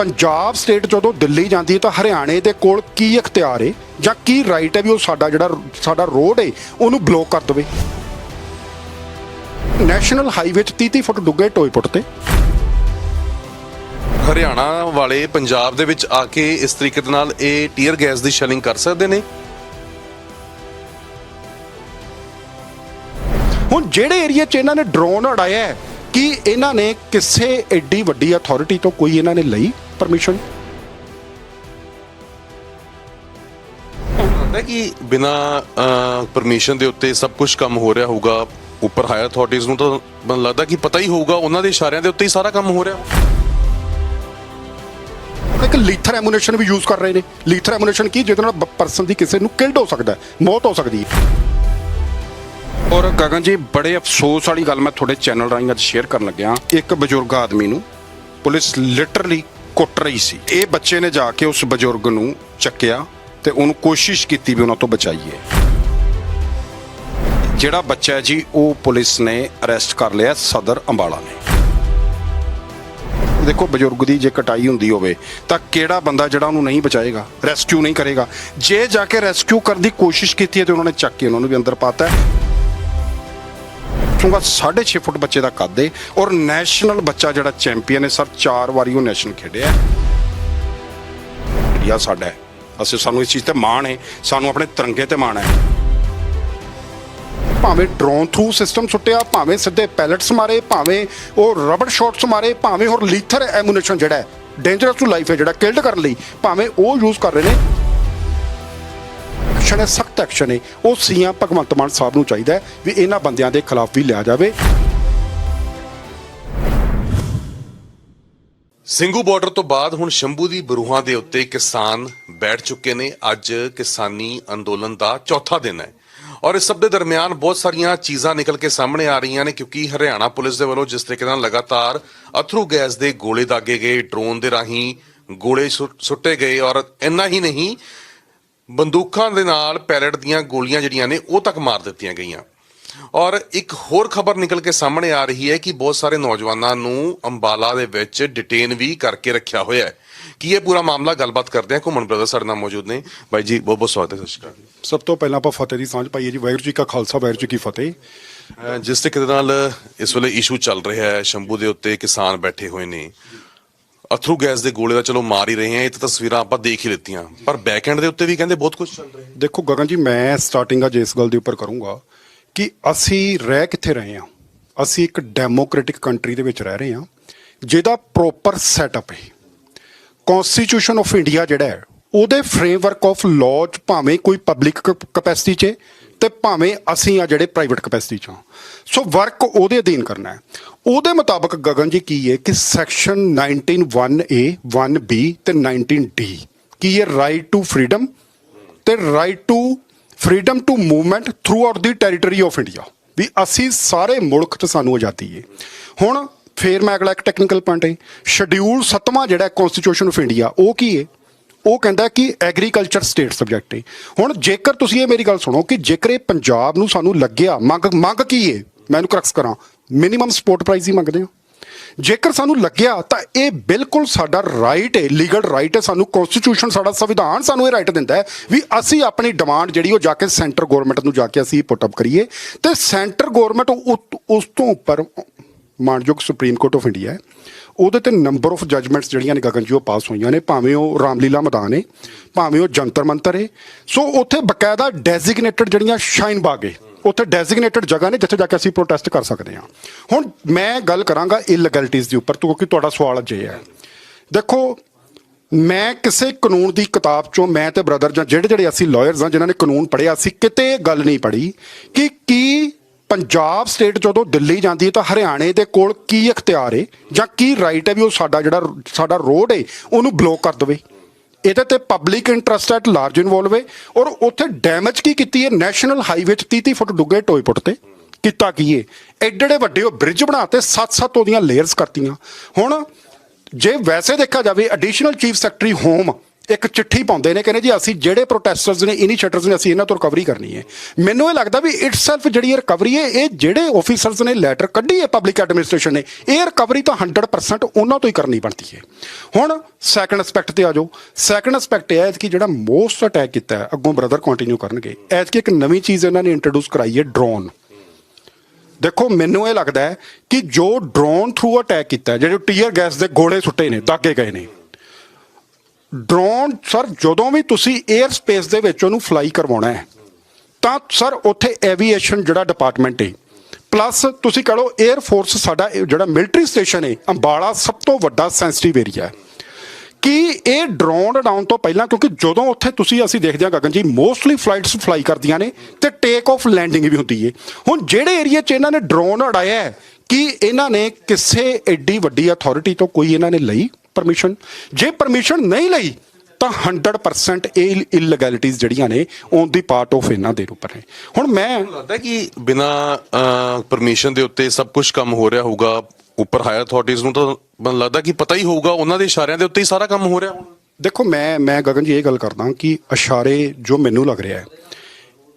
Punjab state ਜਦੋਂ ਦਿੱਲੀ ਜਾਂਦੀ ਹੈ ਤਾਂ ਹਰਿਆਣੇ ਦੇ ਕੋਲ ਕੀ ਇਖਤਿਆਰ ਹੈ? ਜਾਂ ਕੀ ਰਾਈਟ ਹੈ ਵੀ ਉਹ ਸਾਡਾ ਜਿਹੜਾ ਸਾਡਾ ਰੋਡ ਹੈ ਉਹਨੂੰ ਬਲੌਕ ਕਰ ਦੇਵੇ? ਨੈਸ਼ਨਲ ਹਾਈਵੇ 'ਚ 30 ਫੁੱਟ ਡੁੱਗੇ ਟੋਏ ਪੁੱਟ ਤੇ। ਹਰਿਆਣਾ ਵਾਲੇ ਪੰਜਾਬ ਦੇ ਵਿੱਚ ਆ ਕੇ ਇਸ ਤਰੀਕੇ ਦੇ ਨਾਲ ਇਹ ਟੀਅਰ ਗੈਸ ਦੀ ਸ਼ੈਲਿੰਗ ਕਰ ਸਕਦੇ ਨੇ? ਹੁਣ ਜਿਹੜੇ ਏਰੀਆ 'ਚ ਇਹਨਾਂ ਨੇ ਡਰੋਨ ਉਡਾਇਆ ਹੈ ਕੀ ਇਹਨਾਂ ਨੇ ਕਿਸੇ ਐਡੀ ਵੱਡੀ ਅਥਾਰਟੀ ਤੋਂ ਕੋਈ ਇਹਨਾਂ ਨੇ ਲਈ? ਪਰਮਿਸ਼ਨ ਲੱਗਦਾ ਕਿ ਬਿਨਾ ਪਰਮਿਸ਼ਨ ਦੇ ਉੱਤੇ ਸਭ ਕੁਝ ਕੰਮ ਹੋ ਰਿਹਾ ਹੋਊਗਾ ਉੱਪਰ ਹਾਇਰ ਅਥਾਰਟੀਜ਼ ਨੂੰ ਤਾਂ ਮੈਨੂੰ ਲੱਗਦਾ ਕਿ ਪਤਾ ਹੀ ਹੋਊਗਾ ਉਹਨਾਂ ਦੇ ਇਸ਼ਾਰਿਆਂ ਦੇ ਉੱਤੇ ਹੀ ਸਾਰਾ ਕੰਮ ਹੋ ਰਿਹਾ। ਇੱਕ ਲੀਥਰ ਐਮੂਨੇਸ਼ਨ ਵੀ ਯੂਜ਼ ਕਰ ਰਹੇ ਨੇ। ਲੀਥਰ ਐਮੂਨੇਸ਼ਨ ਕੀ ਜਿਹਦੇ ਨਾਲ ਪਰਸਨ ਦੀ ਕਿਸੇ ਨੂੰ ਕਿਲਡ ਹੋ ਸਕਦਾ ਹੈ ਮੌਤ ਹੋ ਸਕਦੀ ਹੈ। ਔਰ ਗਗਨ ਜੀ ਬੜੇ ਅਫਸੋਸ ਵਾਲੀ ਗੱਲ ਮੈਂ ਤੁਹਾਡੇ ਚੈਨਲ ਰਾਹੀਂ ਅੱਜ ਸ਼ੇਅਰ ਕਰਨ ਲੱਗਿਆ। ਇੱਕ ਬਜ਼ੁਰਗ ਆਦਮੀ ਨੂੰ ਪੁਲਿਸ ਲਿਟਰਲੀ ਕੁੱਟ ਰਹੀ ਸੀ। ਇਹ ਬੱਚੇ ਨੇ ਜਾ ਕੇ ਉਸ ਬਜ਼ੁਰਗ ਨੂੰ ਚੱਕਿਆ ਤੇ ਉਹਨੂੰ ਕੋਸ਼ਿਸ਼ ਕੀਤੀ ਵੀ ਉਹਨਾਂ ਤੋਂ ਬਚਾਈਏ। ਜਿਹੜਾ ਬੱਚਾ ਹੈ ਜੀ, ਉਹ ਪੁਲਿਸ ਨੇ ਅਰੈਸਟ ਕਰ ਲਿਆ ਸਦਰ ਅੰਬਾਲਾ ਨੇ। ਦੇਖੋ, ਬਜ਼ੁਰਗ ਦੀ ਜੇ ਕਟਾਈ ਹੁੰਦੀ ਹੋਵੇ, ਤਾਂ ਕਿਹੜਾ ਬੰਦਾ ਜਿਹੜਾ ਉਹਨੂੰ ਨਹੀਂ ਬਚਾਏਗਾ, ਰੈਸਕਿਊ ਨਹੀਂ ਕਰੇਗਾ? ਜੇ ਜਾ ਕੇ ਰੈਸਕਿਊ ਕਰਨ ਦੀ ਕੋਸ਼ਿਸ਼ ਕੀਤੀ ਹੈ ਤੇ ਉਹਨਾਂ ਨੇ ਚੱਕ ਕੇ ਉਹਨਾਂ ਨੂੰ ਵੀ ਅੰਦਰ ਪਾਤਾ ਹੈ। ਕਿਉਂਕਿ 6.5 ਫੁੱਟ ਬੱਚੇ ਦਾ ਕੱਦ ਹੈ ਔਰ ਨੈਸ਼ਨਲ ਬੱਚਾ ਜਿਹੜਾ ਚੈਂਪੀਅਨ ਹੈ ਸਰ, ਚਾਰ ਵਾਰੀ ਉਹ ਨੈਸ਼ਨਲ ਖੇਡਿਆ ਇੰਡੀਆ ਸਾਡਾ ਹੈ। ਅਸੀਂ, ਸਾਨੂੰ ਇਸ ਚੀਜ਼ ਤੇ ਮਾਣ ਹੈ ਸਾਨੂੰ ਆਪਣੇ ਤਿਰੰਗੇ ਤੇ ਮਾਣ ਹੈ। ਭਾਵੇਂ ਡਰੋਨ ਥਰੂ ਸਿਸਟਮ ਸੁੱਟਿਆ, ਭਾਵੇਂ ਸਿੱਧੇ ਪੈਲਟਸ ਮਾਰੇ, ਭਾਵੇਂ ਉਹ ਰਬੜ ਸ਼ਾਟਸ ਮਾਰੇ, ਭਾਵੇਂ ਹੋਰ ਲੀਥਰ ਐਮੂਨੇਸ਼ਨ ਜਿਹੜਾ ਡੇਂਜਰਸ ਟੂ ਲਾਈਫ ਹੈ ਜਿਹੜਾ, ਕਿਲਡ ਕਰਨ ਲਈ, ਭਾਵੇਂ ਉਹ ਯੂਜ਼ ਕਰ ਰਹੇ ਨੇ। ਐਕਸ਼ਨ ਹੈ, ਸਖਤ ਐਕਸ਼ਨ ਹੈ। ਉਹ ਸੀਐਮ ਭਗਵੰਤ ਮਾਨ ਸਾਹਿਬ ਨੂੰ ਚਾਹੀਦਾ ਹੈ ਵੀ ਇਹਨਾਂ ਬੰਦਿਆਂ ਦੇ ਖਿਲਾਫ ਵੀ ਲਿਆ ਜਾਵੇ। ਸਿੰਘੂ ਬਾਰਡਰ ਤੋਂ ਬਾਅਦ ਹੁਣ ਸ਼ੰਭੂ ਦੀ ਬਰੂਹਾਂ ਦੇ ਉੱਤੇ ਕਿਸਾਨ ਬੈਠ ਚੁੱਕੇ ਨੇ। ਅੱਜ ਕਿਸਾਨੀ ਅੰਦੋਲਨ ਦਾ ਚੌਥਾ ਦਿਨ ਹੈ। ਔਰ ਇਸ ਸਭ ਦੇ ਦਰਮਿਆਨ ਬਹੁਤ ਸਾਰੀਆਂ ਚੀਜ਼ਾਂ ਨਿਕਲ ਕੇ ਸਾਹਮਣੇ ਆ ਰਹੀਆਂ ਨੇ ਕਿਉਂਕਿ ਹਰਿਆਣਾ ਪੁਲਿਸ ਦੇ ਵੱਲੋਂ ਜਿਸ ਤਰੀਕੇ ਨਾਲ ਲਗਾਤਾਰ ਅਥਰੂ ਗੈਸ ਦੇ ਗੋਲੇ ਦਾਗੇ ਗਏ, ਡਰੋਨ ਦੇ ਰਾਹੀਂ ਗੋਲੇ ਸੁੱਟੇ ਗਏ ਔਰ ਇੰਨਾ ਹੀ ਨਹੀਂ ਬੰਦੂਕਾਂ ਦੇ ਨਾਲ ਪੈਲਟ ਦੀਆਂ ਗੋਲੀਆਂ ਜਿਹੜੀਆਂ ਨੇ ਉਹ ਤੱਕ ਮਾਰ ਦਿੱਤੀਆਂ ਗਈਆਂ। ਔਰ ਇੱਕ ਹੋਰ ਖਬਰ ਨਿਕਲ ਕੇ ਸਾਹਮਣੇ ਆ ਰਹੀ ਹੈ ਕਿ ਬਹੁਤ ਸਾਰੇ ਨੌਜਵਾਨਾਂ ਨੂੰ ਅੰਬਾਲਾ ਦੇ ਵਿੱਚ ਡਿਟੇਨ ਵੀ ਕਰਕੇ ਰੱਖਿਆ ਹੋਇਆ ਹੈ। ਕੀ ਇਹ ਪੂਰਾ ਮਾਮਲਾ? ਗੱਲਬਾਤ ਕਰਦੇ ਹਾਂ। ਘੁੰਮਣ ਬ੍ਰਦਰ ਸਾਡੇ ਨਾਲ ਮੌਜੂਦ ਨੇ। ਬਾਈ ਜੀ ਬਹੁਤ ਬਹੁਤ ਸਵਾਗਤ ਹੈ ਸਤਿ ਸ਼੍ਰੀ ਅਕਾਲ ਸਭ ਤੋਂ ਪਹਿਲਾਂ ਆਪਾਂ ਫਤਿਹ ਦੀ ਸਾਂਝ ਪਾਈਏ ਜੀ। ਵਾਹਿਗੁਰੂ ਜੀ ਕਾ ਖਾਲਸਾ ਵਾਹਿਗੁਰੂ ਜੀ ਕੀ ਫਤਿਹ। ਜਿਸ ਤਰੀਕੇ ਨਾਲ ਇਸ ਵੇਲੇ ਇਸ਼ੂ ਚੱਲ ਰਿਹਾ ਹੈ ਸ਼ੰਭੂ ਦੇ ਉੱਤੇ ਕਿਸਾਨ ਬੈਠੇ ਹੋਏ ਨੇ। ਅਥਰੂ ਗੈਸ ਦੇ ਗੋਲੇ ਦਾ ਚਲੋ ਮਾਰ ਹੀ ਰਹੇ ਹਾਂ, ਇਹ ਤਾਂ ਤਸਵੀਰਾਂ ਆਪਾਂ ਦੇਖ ਹੀ ਲਿੱਤੀਆਂ। ਪਰ ਬੈਕ ਐਂਡ ਦੇ ਉੱਤੇ ਵੀ ਕਹਿੰਦੇ ਬਹੁਤ ਕੁਝ ਚੱਲ ਰਿਹਾ ਦੇਖੋ ਗਗਨ ਜੀ, ਮੈਂ ਸਟਾਰਟਿੰਗ ਅੱਜ ਇਸ ਗੱਲ ਦੇ ਉੱਪਰ ਕਰੂੰਗਾ ਕਿ ਅਸੀਂ ਰਹਿ ਕਿੱਥੇ ਰਹੇ ਹਾਂ? ਅਸੀਂ ਇੱਕ ਡੈਮੋਕ੍ਰੈਟਿਕ ਕੰਟਰੀ ਦੇ ਵਿੱਚ ਰਹਿ ਰਹੇ ਹਾਂ, ਜਿਹਦਾ ਪ੍ਰੋਪਰ ਸੈਟਅਪ ਹੈ। ਕਨਸਟੀਟਿਊਸ਼ਨ ਆਫ ਇੰਡੀਆ ਜਿਹੜਾ ਹੈ, ਉਹਦੇ ਫਰੇਮਵਰਕ ਆਫ ਲਾਅ ਚ ਭਾਵੇਂ ਕੋਈ ਪਬਲਿਕ ਕਪੈਸਿਟੀ 'ਚ ਹੈ ਤੇ ਭਾਵੇਂ ਅਸੀਂ ਆ ਜਿਹੜੇ ਪ੍ਰਾਈਵੇਟ ਕਪੈਸਿਟੀ 'ਚ ਹਾਂ। ਸੋ ਵਰਕ ਉਹਦੇ ਅਧੀਨ ਕਰਨਾ ਹੈ। ਉਹਦੇ ਮੁਤਾਬਕ ਗਗਨ ਜੀ ਕੀ ਹੈ ਕਿ ਸੈਕਸ਼ਨ 19 1A 1B ਤੇ 19D ਕੀ ਹੈ ਰਾਈਟ ਟੂ ਫਰੀडम ਤੇ right to freedom to movement throughout the territory of India ਵੀ ਅਸੀਂ ਸਾਰੇ ਮੁਲਕ ਤੇ ਸਾਨੂੰ ਆਜ਼ਾਦੀ ਹੈ। ਹੁਣ ਫੇਰ ਮੈਂ ਅਗਲਾ ਇੱਕ ਟੈਕਨੀਕਲ ਪੁਆਇੰਟ ਹੈ। ਸ਼ਡਿਊਲ 7ਵਾਂ ਜਿਹੜਾ ਕਨਸਟੀਟਿਊਸ਼ਨ ਆਫ ਇੰਡੀਆ ਉਹ ਕੀ ਹੈ? ਉਹ ਕਹਿੰਦਾ ਕਿ ਐਗਰੀਕਲਚਰ ਸਟੇਟ ਸਬਜੈਕਟ ਹੈ। ਹੁਣ ਜੇਕਰ ਤੁਸੀਂ ਇਹ ਮੇਰੀ ਗੱਲ ਸੁਣੋ ਕਿ ਜੇਕਰ ਇਹ ਪੰਜਾਬ ਨੂੰ ਸਾਨੂੰ ਲੱਗਿਆ, ਮੰਗ ਮੰਗ ਕੀ ਹੈ? ਮੈਂ ਇਹਨੂੰ ਕਰਕਸ ਕਰਾਂ। ਮਿਨੀਮਮ ਸਪੋਰਟ ਪ੍ਰਾਈਸ ਹੀ ਮੰਗਦੇ ਹਾਂ। ਜੇਕਰ ਸਾਨੂੰ ਲੱਗਿਆ ਤਾਂ ਇਹ ਬਿਲਕੁਲ ਸਾਡਾ ਰਾਈਟ ਹੈ ਲੀਗਲ ਰਾਈਟ ਹੈ। ਸਾਨੂੰ ਕਨਸਟੀਟਿਊਸ਼ਨ ਸਾਡਾ ਸੰਵਿਧਾਨ ਸਾਨੂੰ ਇਹ ਰਾਈਟ ਦਿੰਦਾ ਹੈ ਵੀ ਅਸੀਂ ਆਪਣੀ ਡਿਮਾਂਡ ਜਿਹੜੀ ਉਹ ਜਾ ਕੇ ਸੈਂਟਰ ਗਵਰਨਮੈਂਟ ਨੂੰ ਜਾ ਕੇ ਅਸੀਂ ਪੁੱਟ ਅਪ ਕਰੀਏ। ਤੇ ਸੈਂਟਰ ਗਵਰਨਮੈਂਟ ਉਸ ਤੋਂ ਉੱਪਰ ਮਾਨਯੋਗ ਸੁਪਰੀਮ ਕੋਰਟ ਆਫ ਇੰਡੀਆ ਹੈ। ਉਹਦੇ ਤੇ ਨੰਬਰ ਆਫ ਜਜਮੈਂਟਸ ਜਿਹੜੀਆਂ ਨੇ ਗਗਨ ਜੀ ਉਹ ਪਾਸ ਹੋਈਆਂ ਨੇ। ਭਾਵੇਂ ਉਹ ਰਾਮਲੀਲਾ ਮੈਦਾਨ ਹੈ, ਭਾਵੇਂ ਉਹ ਜੰਤਰ ਮੰਤਰ ਹੈ। ਸੋ ਉੱਥੇ ਬਕਾਇਦਾ ਡੈਜ਼ਿਗਨੇਟਡ ਜਿਹੜੀਆਂ ਸ਼ਾਈਨ ਬਾਗ ਹੈ ਉੱਥੇ ਡੈਜ਼ਿਗਨੇਟਡ ਜਗ੍ਹਾ ਨੇ ਜਿੱਥੇ ਜਾ ਕੇ ਅਸੀਂ ਪ੍ਰੋਟੈਸਟ ਕਰ ਸਕਦੇ ਹਾਂ। ਹੁਣ ਮੈਂ ਗੱਲ ਕਰਾਂਗਾ ਇਲੀਗੈਲਿਟੀਜ਼ ਦੇ ਉੱਪਰ, ਕਿਉਂਕਿ ਤੁਹਾਡਾ ਸਵਾਲ ਅੱਜ ਹੈ। ਦੇਖੋ, ਮੈਂ ਕਿਸੇ ਕਾਨੂੰਨ ਦੀ ਕਿਤਾਬ ਚੋਂ ਮੈਂ ਤੇ ਬ੍ਰਦਰ ਜਾਂ ਜਿਹੜੇ ਜਿਹੜੇ ਅਸੀਂ ਲਾਇਰਸ ਹਾਂ, ਜਿਨ੍ਹਾਂ ਨੇ ਕਾਨੂੰਨ ਪੜ੍ਹਿਆ, ਅਸੀਂ ਕਿਤੇ ਇਹ ਗੱਲ ਨਹੀਂ ਪੜ੍ਹੀ ਕਿ ਕੀ ਪੰਜਾਬ ਸਟੇਟ ਜਦੋਂ ਦਿੱਲੀ ਜਾਂਦੀ ਹੈ ਤਾਂ ਹਰਿਆਣੇ ਦੇ ਕੋਲ ਕੀ ਇਖਤਿਆਰ ਹੈ ਜਾਂ ਕੀ ਰਾਈਟ ਹੈ ਵੀ ਉਹ ਸਾਡਾ ਜਿਹੜਾ, ਸਾਡਾ ਰੋਡ ਹੈ, ਉਹਨੂੰ ਬਲੌਕ ਕਰ ਦੇਵੇ। ਇਹਦੇ ਤੇ public interest at large involve ਹੈ। ਔਰ ਉੱਥੇ ਡੈਮੇਜ ਕੀ ਕੀਤੀ ਹੈ? ਨੈਸ਼ਨਲ ਹਾਈਵੇ 'ਚ 30 ਫੁੱਟ ਡੁੱਗੇ ਟੋਏ ਪੁੱਟ ਤੇ। ਕੀਤਾ ਕੀ ਹੈ? ਐਡੇ ਐਡੇ ਵੱਡੇ ਉਹ ਬ੍ਰਿਜ ਬਣਾਤੇ ਸੱਤ-ਸੱਤ ਉਹਦੀਆਂ ਲੇਅਰਸ ਕਰਤੀਆਂ। ਹੁਣ ਜੇ ਵੈਸੇ ਦੇਖਿਆ ਜਾਵੇ ਐਡੀਸ਼ਨਲ ਚੀਫ ਸੈਕਟਰੀ ਹੋਮ ਇੱਕ ਚਿੱਠੀ ਪਾਉਂਦੇ ਨੇ, ਕਹਿੰਦੇ ਜੀ ਅਸੀਂ ਜਿਹੜੇ ਪ੍ਰੋਟੈਸਟਰਸ ਨੇ ਇਨੀਸ਼ੀਏਟਰਸ ਨੇ, ਅਸੀਂ ਇਹਨਾਂ ਤੋਂ ਰਿਕਵਰੀ ਕਰਨੀ ਹੈ। ਮੈਨੂੰ ਇਹ ਲੱਗਦਾ ਵੀ ਇਟਸੈਲਫ ਜਿਹੜੀ ਰਿਕਵਰੀ ਹੈ, ਇਹ ਜਿਹੜੇ ਆਫੀਸਰਸ ਨੇ ਲੈਟਰ ਕੱਢੀ ਹੈ ਪਬਲਿਕ ਐਡਮਿਨਿਸਟ੍ਰੇਸ਼ਨ ਨੇ, ਇਹ ਰਿਕਵਰੀ ਤਾਂ 100% ਉਹਨਾਂ ਤੋਂ ਹੀ ਕਰਨੀ ਬਣਦੀ ਹੈ। ਹੁਣ ਸੈਕੰਡ ਐਸਪੈਕਟ ਤੇ ਆ ਜਾਓ। ਸੈਕੰਡ ਐਸਪੈਕਟ ਇਹ ਹੈ ਕਿ ਜਿਹੜਾ ਮੋਸਟ ਅਟੈਕ ਕੀਤਾ ਹੈ, ਅੱਗੋਂ ਬ੍ਰਦਰ ਕੰਟੀਨਿਊ ਕਰਨਗੇ। ਐਤਕੀ ਇੱਕ ਨਵੀਂ ਚੀਜ਼ ਇਹਨਾਂ ਨੇ ਇੰਟਰੋਡਿਊਸ ਕਰਾਈ ਹੈ ਡਰੋਨ ਦੇਖੋ, ਮੈਨੂੰ ਇਹ ਲੱਗਦਾ ਹੈ ਕਿ ਜੋ ਡਰੋਨ ਥਰੂ ਅਟੈਕ ਕੀਤਾ ਜਿਹੜੇ ਟੀਅਰ ਗੈਸ ਦੇ ਗੋਲੇ ਸੁੱਟੇ ਨੇ, ਦਾਗੇ ਗਏ ਨੇ ਡਰੋਨ ਸਰ ਜਦੋਂ ਵੀ ਤੁਸੀਂ 에ਅਰ ਸਪੇਸ ਦੇ ਵਿੱਚ ਉਹਨੂੰ ਫਲਾਈ ਕਰਵਾਉਣਾ ਹੈ, ਤਾਂ ਸਰ ਉੱਥੇ ਐਵੀਏਸ਼ਨ ਜਿਹੜਾ ਡਿਪਾਰਟਮੈਂਟ ਹੈ ਪਲੱਸ ਤੁਸੀਂ ਕਹ ਲਓ 에ਅਰ ਫੋਰਸ ਸਾਡਾ ਜਿਹੜਾ ਮਿਲਟਰੀ ਸਟੇਸ਼ਨ ਹੈ ਅੰਬਾਲਾ ਸਭ ਤੋਂ ਵੱਡਾ ਸੈਂਸਿਟਿਵ ਏਰੀਆ ਹੈ। ਕਿ ਇਹ ਡਰੋਨ ਉਡਾਉਣ ਤੋਂ ਪਹਿਲਾਂ, ਕਿਉਂਕਿ ਜਦੋਂ ਉੱਥੇ ਤੁਸੀਂ ਅਸੀਂ ਦੇਖਦੇ ਹਾਂ ਗਗਨ ਜੀ ਮੋਸਟਲੀ ਫਲਾਈਟਸ ਫਲਾਈ ਕਰਦੀਆਂ ਨੇ ਤੇ ਟੇਕ ਆਫ ਲੈਂਡਿੰਗ ਵੀ ਹੁੰਦੀ ਹੈ ਹੁਣ ਜਿਹੜੇ ਏਰੀਆ 'ਚ ਇਹਨਾਂ ਨੇ ਡਰੋਨ ਉਡਾਇਆ ਕਿ ਇਹਨਾਂ ਨੇ ਕਿਸੇ ਐਡੀ ਵੱਡੀ ਅਥਾਰਟੀ ਤੋਂ ਕੋਈ ਇਹਨਾਂ ਨੇ ਲਈ? ਪਰਮਿਸ਼ਨ ਜੇ ਪਰਮਿਸ਼ਨ ਨਹੀਂ ਲਈ ਤਾਂ 100% ਇਹ ਇਲੀਗੈਲਿਟੀਜ਼ ਜਿਹੜੀਆਂ ਨੇ ਔਨ ਦੀ ਪਾਰਟ ਆਫ ਇਹਨਾਂ ਦੇ ਉੱਪਰ ਨੇ। ਹੁਣ ਮੈਂ ਲੱਗਦਾ ਕਿ ਬਿਨਾ ਪਰਮਿਸ਼ਨ ਦੇ ਉੱਤੇ ਸਭ ਕੁਝ ਕੰਮ ਹੋ ਰਿਹਾ ਹੋਊਗਾ ਉੱਪਰ ਹਾਇਰ ਅਥਾਰਟੀਜ਼ ਨੂੰ ਤਾਂ ਮੈਨੂੰ ਲੱਗਦਾ ਕਿ ਪਤਾ ਹੀ ਹੋਊਗਾ ਉਹਨਾਂ ਦੇ ਇਸ਼ਾਰਿਆਂ ਦੇ ਉੱਤੇ ਹੀ ਸਾਰਾ ਕੰਮ ਹੋ ਰਿਹਾ। ਹੋਣਾ ਦੇਖੋ ਮੈਂ ਮੈਂ ਗਗਨ ਜੀ ਇਹ ਗੱਲ ਕਰਦਾ ਕਿ ਇਸ਼ਾਰੇ ਜੋ ਮੈਨੂੰ ਲੱਗ ਰਿਹਾ ਹੈ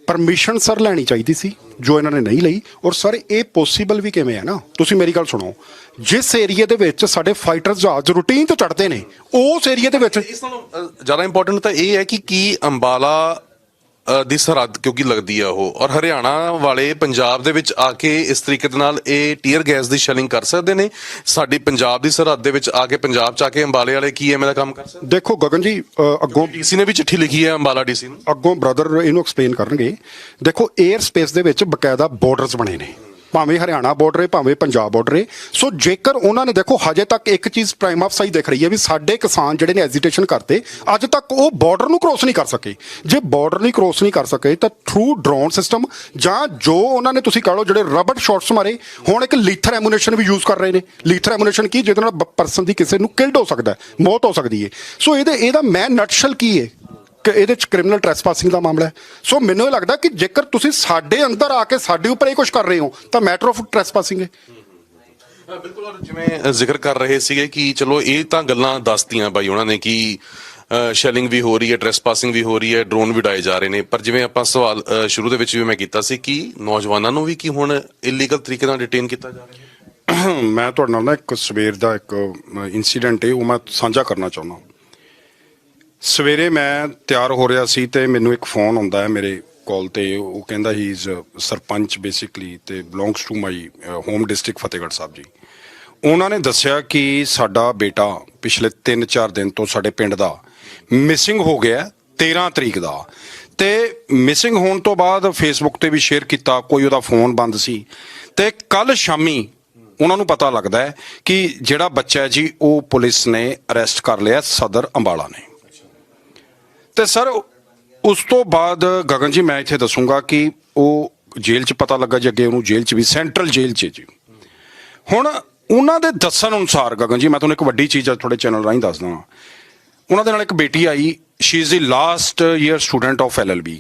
ਪਰਮਿਸ਼ਨ ਸਰ ਲੈਣੀ ਚਾਹੀਦੀ ਸੀ, ਜੋ ਇਹਨਾਂ ਨੇ ਨਹੀਂ ਲਈ। ਔਰ ਸਰ, ਇਹ ਪੋਸੀਬਲ ਵੀ ਕਿਵੇਂ ਹੈ ਨਾ? ਤੁਸੀਂ ਮੇਰੀ ਗੱਲ ਸੁਣੋ। ਜਿਸ ਏਰੀਆ ਦੇ ਵਿੱਚ ਸਾਡੇ ਫਾਈਟਰ ਜਹਾਜ਼ ਰੂਟੀਨ ਤੋਂ ਚੜਦੇ ਨੇ, ਉਸ ਏਰੀਆ ਦੇ ਵਿੱਚ ਇਸ ਨਾਲੋਂ ਜ਼ਿਆਦਾ ਇੰਪੋਰਟੈਂਟ ਤਾਂ ਇਹ ਹੈ ਕਿ ਕੀ ਅੰਬਾਲਾ ਦੀ ਸਰਹੱਦ ਕਿਉਂਕਿ ਲੱਗਦੀ ਆ ਉਹ। ਔਰ ਹਰਿਆਣਾ ਵਾਲੇ ਪੰਜਾਬ ਦੇ ਵਿੱਚ ਆ ਕੇ ਇਸ ਤਰੀਕੇ ਦੇ ਨਾਲ ਇਹ ਟੀਅਰ ਗੈਸ ਦੀ ਸ਼ੈਲਿੰਗ ਕਰ ਸਕਦੇ ਨੇ। ਸਾਡੀ ਪੰਜਾਬ ਦੀ ਸਰਹੱਦ ਦੇ ਵਿੱਚ ਆ ਕੇ ਪੰਜਾਬ ਚ ਆ ਕੇ ਅੰਬਾਲੇ ਵਾਲੇ ਕੀ ਐਵੇਂ ਦਾ ਕੰਮ ਕਰ ਸਕਦੇ? ਦੇਖੋ ਗਗਨ ਜੀ ਅੱਗੋਂ ਡੀਸੀ ਨੇ ਵੀ ਚਿੱਠੀ ਲਿਖੀ ਹੈ ਅੰਬਾਲਾ ਡੀਸੀ ਨੂੰ। ਅੱਗੋਂ ਬ੍ਰਦਰ ਇਹਨੂੰ ਐਕਸਪਲੇਨ ਕਰਨਗੇ। ਦੇਖੋ 에ਅਰ ਸਪੇਸ ਦੇ ਵਿੱਚ ਬਕਾਇਦਾ ਬਾਰਡਰਸ ਬਣੇ ਨੇ। ਭਾਵੇਂ ਹਰਿਆਣਾ ਬਾਰਡਰ ਹੈ ਭਾਵੇਂ ਪੰਜਾਬ ਬਾਰਡਰ ਹੈ ਸੋ ਜੇਕਰ ਉਹਨਾਂ ਨੇ ਦੇਖੋ, ਹਜੇ ਤੱਕ ਇੱਕ ਚੀਜ਼ ਪ੍ਰਾਈਮ ਆਫ ਸਾਈ ਦਿਖ ਰਹੀ ਹੈ ਵੀ ਸਾਡੇ ਕਿਸਾਨ ਜਿਹੜੇ ਨੇ ਐਜੀਟੇਸ਼ਨ ਕਰਤੇ, ਅੱਜ ਤੱਕ ਉਹ ਬਾਰਡਰ ਨੂੰ ਕ੍ਰੋਸ ਨਹੀਂ ਕਰ ਸਕੇ। ਜੇ ਬਾਰਡਰ ਨਹੀਂ ਕ੍ਰੋਸ ਨਹੀਂ ਕਰ ਸਕੇ, ਤਾਂ ਥਰੂ ਡਰੋਨ ਸਿਸਟਮ ਜਾਂ ਜੋ ਉਹਨਾਂ ਨੇ ਤੁਸੀਂ ਕਹ ਲਓ ਜਿਹੜੇ ਰਬੜ ਸ਼ਾਟਸ ਮਾਰੇ, ਹੁਣ ਇੱਕ ਲੀਥਰ ਐਮੂਨੇਸ਼ਨ ਵੀ ਯੂਜ਼ ਕਰ ਰਹੇ ਨੇ। ਲੀਥਰ ਐਮੂਨੇਸ਼ਨ ਕੀ? ਜਿਹਦੇ ਨਾਲ ਪਰਸਨ ਦੀ ਕਿਸੇ ਨੂੰ ਕਿਲਡ ਹੋ ਸਕਦਾ ਮੌਤ ਹੋ ਸਕਦੀ ਹੈ। ਸੋ ਇਹਦੇ ਇਹਦਾ ਮੈਂ ਨਟਸ਼ਲ ਕੀ ਹੈ? ਕਿ ਇਹਦੇ ਚ ਕ੍ਰਿਮੀਨਲ ਟ੍ਰੈਸਪਾਸਿੰਗ ਦਾ ਮਾਮਲਾ ਹੈ। ਸੋ ਮੈਨੂੰ ਇਹ ਲੱਗਦਾ ਕਿ ਜੇਕਰ ਤੁਸੀਂ ਸਾਡੇ ਅੰਦਰ ਆ ਕੇ ਸਾਡੇ ਉੱਪਰ ਇਹ ਕੁਝ ਕਰ ਰਹੇ ਹੋ ਤਾਂ ਮੈਟਰ ਆਫ ਟ੍ਰੈਸਪਾਸਿੰਗ ਹੈ। ਬਿਲਕੁਲ ਔਰ ਜਿਵੇਂ ਜ਼ਿਕਰ ਕਰ ਰਹੇ ਸੀਗੇ ਕਿ ਚਲੋ ਇਹ ਤਾਂ ਗੱਲਾਂ ਦੱਸਤੀਆਂ ਬਾਈ ਉਹਨਾਂ ਨੇ ਕਿ ਸ਼ੈਲਿੰਗ ਵੀ ਹੋ ਰਹੀ ਹੈ ਟ੍ਰੈਸਪਾਸਿੰਗ ਵੀ ਹੋ ਰਹੀ ਹੈ ਡਰੋਨ ਵੀ ਉਡਾਏ ਜਾ ਰਹੇ ਨੇ। ਪਰ ਜਿਵੇਂ ਆਪਾਂ ਸਵਾਲ ਸ਼ੁਰੂ ਦੇ ਵਿੱਚ ਵੀ ਮੈਂ ਕੀਤਾ ਸੀ ਕਿ ਨੌਜਵਾਨਾਂ ਨੂੰ ਵੀ ਕੀ ਹੁਣ ਇਲੀਗਲ ਤਰੀਕੇ ਨਾਲ ਡਿਟੇਨ ਕੀਤਾ ਜਾ ਰਿਹਾ ਹੈ? ਮੈਂ ਤੁਹਾਡੇ ਨਾਲ ਨਾ ਇੱਕ ਸਵੇਰ ਦਾ ਇੱਕ ਇਨਸੀਡੈਂਟ ਹੈ ਉਹ ਮੈਂ ਸਾਂਝਾ ਕਰਨਾ ਚਾਹੁੰਦਾ ਸਵੇਰੇ ਮੈਂ ਤਿਆਰ ਹੋ ਰਿਹਾ ਸੀ ਤੇ ਮੈਨੂੰ ਇੱਕ ਫੋਨ ਆਉਂਦਾ ਹੈ ਮੇਰੇ ਕਾਲ ਤੇ ਉਹ ਕਹਿੰਦਾ ਹੀ ਇਜ਼ ਸਰਪੰਚ ਬੇਸਿਕਲੀ ਤੇ belongs to my home district Fatehgarh Sahib ji. ਉਹਨਾਂ ਨੇ ਦੱਸਿਆ ਕਿ ਸਾਡਾ ਬੇਟਾ ਪਿਛਲੇ 3-4 ਦਿਨ ਤੋਂ ਸਾਡੇ ਪਿੰਡ ਦਾ ਮਿਸਿੰਗ ਹੋ ਗਿਆ ਹੈ, 13 ਤਰੀਕ ਦਾ। ਤੇ ਮਿਸਿੰਗ ਹੋਣ ਤੋਂ ਬਾਅਦ ਫੇਸਬੁੱਕ ਤੇ ਵੀ ਸ਼ੇਅਰ ਕੀਤਾ ਕੋਈ ਉਹਦਾ ਫੋਨ ਬੰਦ ਸੀ। ਤੇ ਕੱਲ ਸ਼ਾਮੀ ਉਹਨਾਂ ਨੂੰ ਪਤਾ ਲੱਗਦਾ ਹੈ ਕਿ ਜਿਹੜਾ ਬੱਚਾ ਜੀ ਉਹ ਪੁਲਿਸ ਨੇ ਅਰੈਸਟ ਕਰ ਲਿਆ ਸਦਰ ਅੰਬਾਲਾ ਨੇ। ਤੇ ਸਰ, ਉਸ ਤੋਂ ਬਾਅਦ ਗਗਨ ਜੀ, ਮੈਂ ਇੱਥੇ ਦੱਸੂਗਾ ਕਿ ਉਹ ਜੇਲ੍ਹ 'ਚ ਪਤਾ ਲੱਗਾ ਜੀ, ਅੱਗੇ ਉਹਨੂੰ ਜੇਲ੍ਹ 'ਚ ਵੀ, ਸੈਂਟਰਲ ਜੇਲ੍ਹ 'ਚ ਜੀ। ਹੁਣ ਉਹਨਾਂ ਦੇ ਦੱਸਣ ਅਨੁਸਾਰ ਗਗਨ ਜੀ, ਮੈਂ ਤੁਹਾਨੂੰ ਇੱਕ ਵੱਡੀ ਚੀਜ਼ ਅੱਜ ਤੁਹਾਡੇ ਚੈਨਲ ਰਾਹੀਂ ਦੱਸਦਾ ਹਾਂ। ਉਹਨਾਂ ਦੇ ਨਾਲ ਇੱਕ ਬੇਟੀ ਆਈ she is the last year student of LLB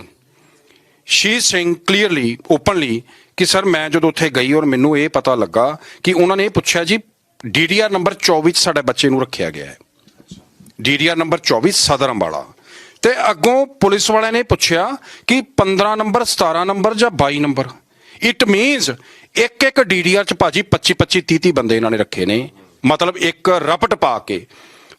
she Singh clearly openly ਕਿ ਸਰ, ਮੈਂ ਜਦੋਂ ਉੱਥੇ ਗਈ ਔਰ ਮੈਨੂੰ ਇਹ ਪਤਾ ਲੱਗਾ ਕਿ ਉਹਨਾਂ ਨੇ ਇਹ ਪੁੱਛਿਆ ਜੀ ਡੀਡੀਆਰ ਨੰਬਰ 24 ਚ ਸਾਡੇ ਬੱਚੇ ਨੂੰ ਰੱਖਿਆ ਗਿਆ ਹੈ। ਡੀਡੀਆਰ ਨੰਬਰ 24 ਸਦਰ ਅੰਬਾਲਾ। ਤੇ ਅੱਗੋਂ ਪੁਲਿਸ ਵਾਲਿਆਂ ਨੇ ਪੁੱਛਿਆ ਕਿ 15 ਨੰਬਰ 17 ਨੰਬਰ ਜਾਂ 22 ਨੰਬਰ? ਇਟ ਮੀਨਸ ਇੱਕ ਇੱਕ ਡੀਡੀਆਰ ਚ ਭਾਜੀ 25 25 30 30 ਬੰਦੇ ਇਹਨਾਂ ਨੇ ਰੱਖੇ ਨੇ। ਮਤਲਬ ਇੱਕ ਰਪਟ ਪਾ ਕੇ।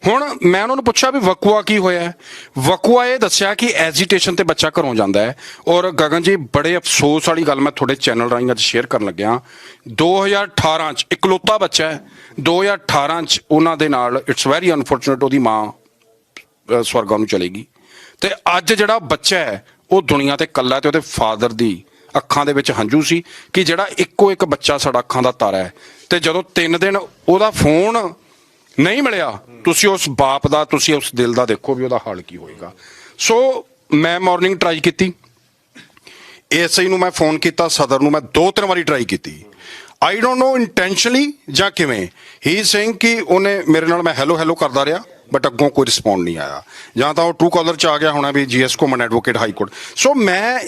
ਹੁਣ ਮੈਂ ਉਹਨਾਂ ਨੂੰ ਪੁੱਛਿਆ ਵੀ ਵਕੂਆ ਕੀ ਹੋਇਆ ਵਕੂਆ ਇਹ ਦੱਸਿਆ ਕਿ ਐਜੀਟੇਸ਼ਨ ਤੇ ਬੱਚਾ ਘਰੋਂ ਜਾਂਦਾ ਹੈ। ਔਰ ਗਗਨ ਜੀ, ਬੜੇ ਅਫਸੋਸ ਵਾਲੀ ਗੱਲ ਮੈਂ ਤੁਹਾਡੇ ਚੈਨਲ ਰਾਹੀਂ ਅੱਜ ਸ਼ੇਅਰ ਕਰਨ ਲੱਗਿਆ। 2018 ਚ ਇਕਲੌਤਾ ਬੱਚਾ ਹੈ। 2018 ਚ ਉਹਨਾਂ ਦੇ ਨਾਲ ਇਟਸ ਵੈਰੀ ਅਨਫੋਰਚੂਨੇਟ ਉਹਦੀ ਮਾਂ ਸਵਰਗਾਂ ਨੂੰ ਚਲੇਗੀ। ਤੇ ਅੱਜ ਜਿਹੜਾ ਬੱਚਾ ਹੈ, ਉਹ ਦੁਨੀਆ ਤੇ ਕੱਲਾ ਤੇ ਉਹਦੇ ਫਾਦਰ ਦੀ ਅੱਖਾਂ ਦੇ ਵਿੱਚ ਹੰਝੂ ਸੀ ਕਿ ਜਿਹੜਾ ਇੱਕੋ ਇੱਕ ਬੱਚਾ ਸਾਡਾ ਅੱਖਾਂ ਦਾ ਤਾਰਾ ਹੈ। ਤੇ ਜਦੋਂ 3 ਦਿਨ ਉਹਦਾ ਫੋਨ ਨਹੀਂ ਮਿਲਿਆ, ਤੁਸੀਂ ਉਸ ਬਾਪ ਦਾ, ਤੁਸੀਂ ਉਸ ਦਿਲ ਦਾ ਦੇਖੋ ਵੀ ਉਹਦਾ ਹਾਲ ਕੀ ਹੋਏਗਾ। ਸੋ ਮੈਂ ਮਾਰਨਿੰਗ ਟਰਾਈ ਕੀਤੀ। ਐਸਆਈ ਨੂੰ ਮੈਂ ਫੋਨ ਕੀਤਾ, ਸਦਰ ਨੂੰ ਮੈਂ ਦੋ ਤਿੰਨ ਵਾਰੀ ਟਰਾਈ ਕੀਤੀ। ਆਈ ਡੋਨਟ ਨੋ ਇੰਟੈਂਸ਼ਨਲੀ ਜਾਂ ਕਿਵੇਂ। ਹੀ ਸੇਇੰਗ ਕਿ ਉਹਨੇ ਮੇਰੇ ਨਾਲ ਮੈਂ ਹੈਲੋ ਹੈਲੋ ਕਰਦਾ ਰਿਹਾ। ਬਟ ਅੱਗੋਂ ਕੋਈ ਰਿਸਪੌਂਡ ਨਹੀਂ ਆਇਆ। ਜਾਂ ਤਾਂ ਉਹ ਟਰੂ ਕਾਲਰ ਚ ਆ ਗਿਆ ਹੋਣਾ ਵੀ GS common advocate high court so ਮੈਂ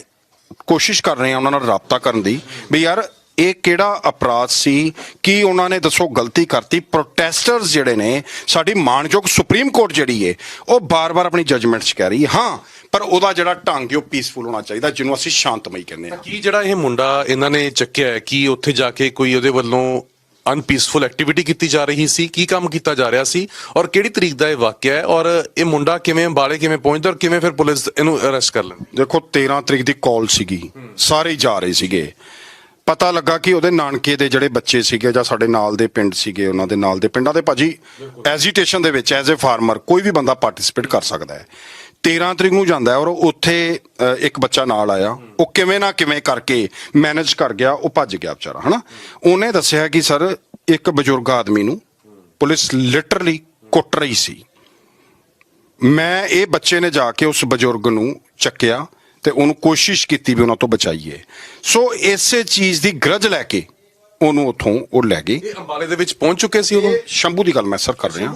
ਕੋਸ਼ਿਸ਼ ਕਰ ਰਿਹਾ ਉਹਨਾਂ ਨਾਲ ਰਾਬਤਾ ਕਰਨ ਦੀ ਵੀ ਯਾਰ ਇਹ ਕਿਹੜਾ ਅਪਰਾਧ ਸੀ? ਕੀ ਉਹਨਾਂ ਨੇ ਦੱਸੋ ਗਲਤੀ ਕਰਤੀ? ਪ੍ਰੋਟੈਸਟਰਸ ਜਿਹੜੇ ਨੇ, ਸਾਡੀ ਮਾਨਯੋਗ ਸੁਪਰੀਮ ਕੋਰਟ ਜਿਹੜੀ ਏ, ਉਹ ਬਾਰ-ਬਾਰ ਆਪਣੀ ਜਜਮੈਂਟ 'ਚ ਕਹਿ ਰਹੀ ਹੈ ਹਾਂ, ਪਰ ਉਹਦਾ ਜਿਹੜਾ ਢੰਗ ਹੈ ਉਹ ਪੀਸਫੁਲ ਹੋਣਾ ਚਾਹੀਦਾ, ਜਿਹਨੂੰ ਅਸੀਂ ਸ਼ਾਂਤਮਈ ਕਹਿੰਦੇ ਆ ਕੀ ਜਿਹੜਾ ਇਹ ਮੁੰਡਾ ਇਹਨਾਂ ਨੇ ਚੱਕਿਆ ਹੈ, ਕੀ ਉੱਥੇ ਜਾ ਕੇ ਕੋਈ ਉਹਦੇ ਵੱਲੋਂ ਅਨਪੀਸਫੁਲ ਐਕਟੀਵਿਟੀ ਕੀਤੀ ਜਾ ਰਹੀ ਸੀ ਕੀ ਕੰਮ ਕੀਤਾ ਜਾ ਰਿਹਾ ਸੀ ਔਰ ਕਿਹੜੀ ਤਰੀਕ ਦਾ ਇਹ ਵਾਕਿਆ ਹੈ ਔਰ ਇਹ ਮੁੰਡਾ ਕਿਵੇਂ ਅੰਬਾਲੇ ਕਿਵੇਂ ਪਹੁੰਚਦਾ ਔਰ ਕਿਵੇਂ ਫਿਰ ਪੁਲਿਸ ਇਹਨੂੰ ਅਰੈਸਟ ਕਰ ਲੈਂਦੀ? ਦੇਖੋ 13 ਤਰੀਕ ਦੀ ਕਾਲ ਸੀਗੀ। ਸਾਰੇ ਹੀ ਜਾ ਰਹੇ ਸੀਗੇ। ਪਤਾ ਲੱਗਾ ਕਿ ਉਹਦੇ ਨਾਨਕੇ ਦੇ ਜਿਹੜੇ ਬੱਚੇ ਸੀਗੇ ਜਾਂ ਸਾਡੇ ਨਾਲ ਦੇ ਪਿੰਡ ਸੀਗੇ ਉਹਨਾਂ ਦੇ ਨਾਲ ਦੇ ਪਿੰਡਾਂ ਦੇ ਭਾਜੀ ਐਜੀਟੇਸ਼ਨ ਦੇ ਵਿੱਚ ਐਜ਼ ਅ ਫਾਰਮਰ ਕੋਈ ਵੀ ਬੰਦਾ ਪਾਰਟਿਸਿਪੇਟ ਕਰ ਸਕਦਾ ਹੈ। 13 ਤਰੀਕ ਨੂੰ ਜਾਂਦਾ ਹੈ ਔਰ ਉੱਥੇ ਅ, ਇੱਕ ਬੱਚਾ ਨਾਲ ਆਇਆ। ਉਹ ਕਿਵੇਂ ਨਾ ਕਿਵੇਂ ਕਰਕੇ ਮੈਨੇਜ ਕਰ ਗਿਆ ਉਹ ਭੱਜ ਗਿਆ ਵਿਚਾਰਾ ਹਨਾ? ਉਹਨੇ ਦੱਸਿਆ ਕਿ ਸਰ ਇੱਕ ਬਜ਼ੁਰਗ ਆਦਮੀ ਨੂੰ ਪੁਲਿਸ ਲਿਟਰਲੀ ਕੁੱਟ ਰਹੀ ਸੀ। ਮੈਂ ਇਹ ਬੱਚੇ ਨੇ ਜਾ ਕੇ ਉਸ ਬਜ਼ੁਰਗ ਨੂੰ ਚੱਕਿਆ ਤੇ ਉਹਨੂੰ ਕੋਸ਼ਿਸ਼ ਕੀਤੀ ਵੀ ਉਹਨਾਂ ਤੋਂ ਬਚਾਈਏ। ਸੋ ਇਸੇ ਚੀਜ਼ ਦੀ ਗਰਜ ਲੈ ਕੇ ਉਹਨੂੰ ਉੱਥੋਂ ਉਹ ਲੈ ਗਏ ਇਹ ਅੰਬਾਲੇ ਦੇ ਵਿੱਚ ਪਹੁੰਚ ਚੁੱਕੇ ਸੀ ਉਦੋਂ? ਸ਼ੰਭੂ ਦੀ ਗੱਲ ਮੈਂ ਸਰ ਕਰ ਰਿਹਾ।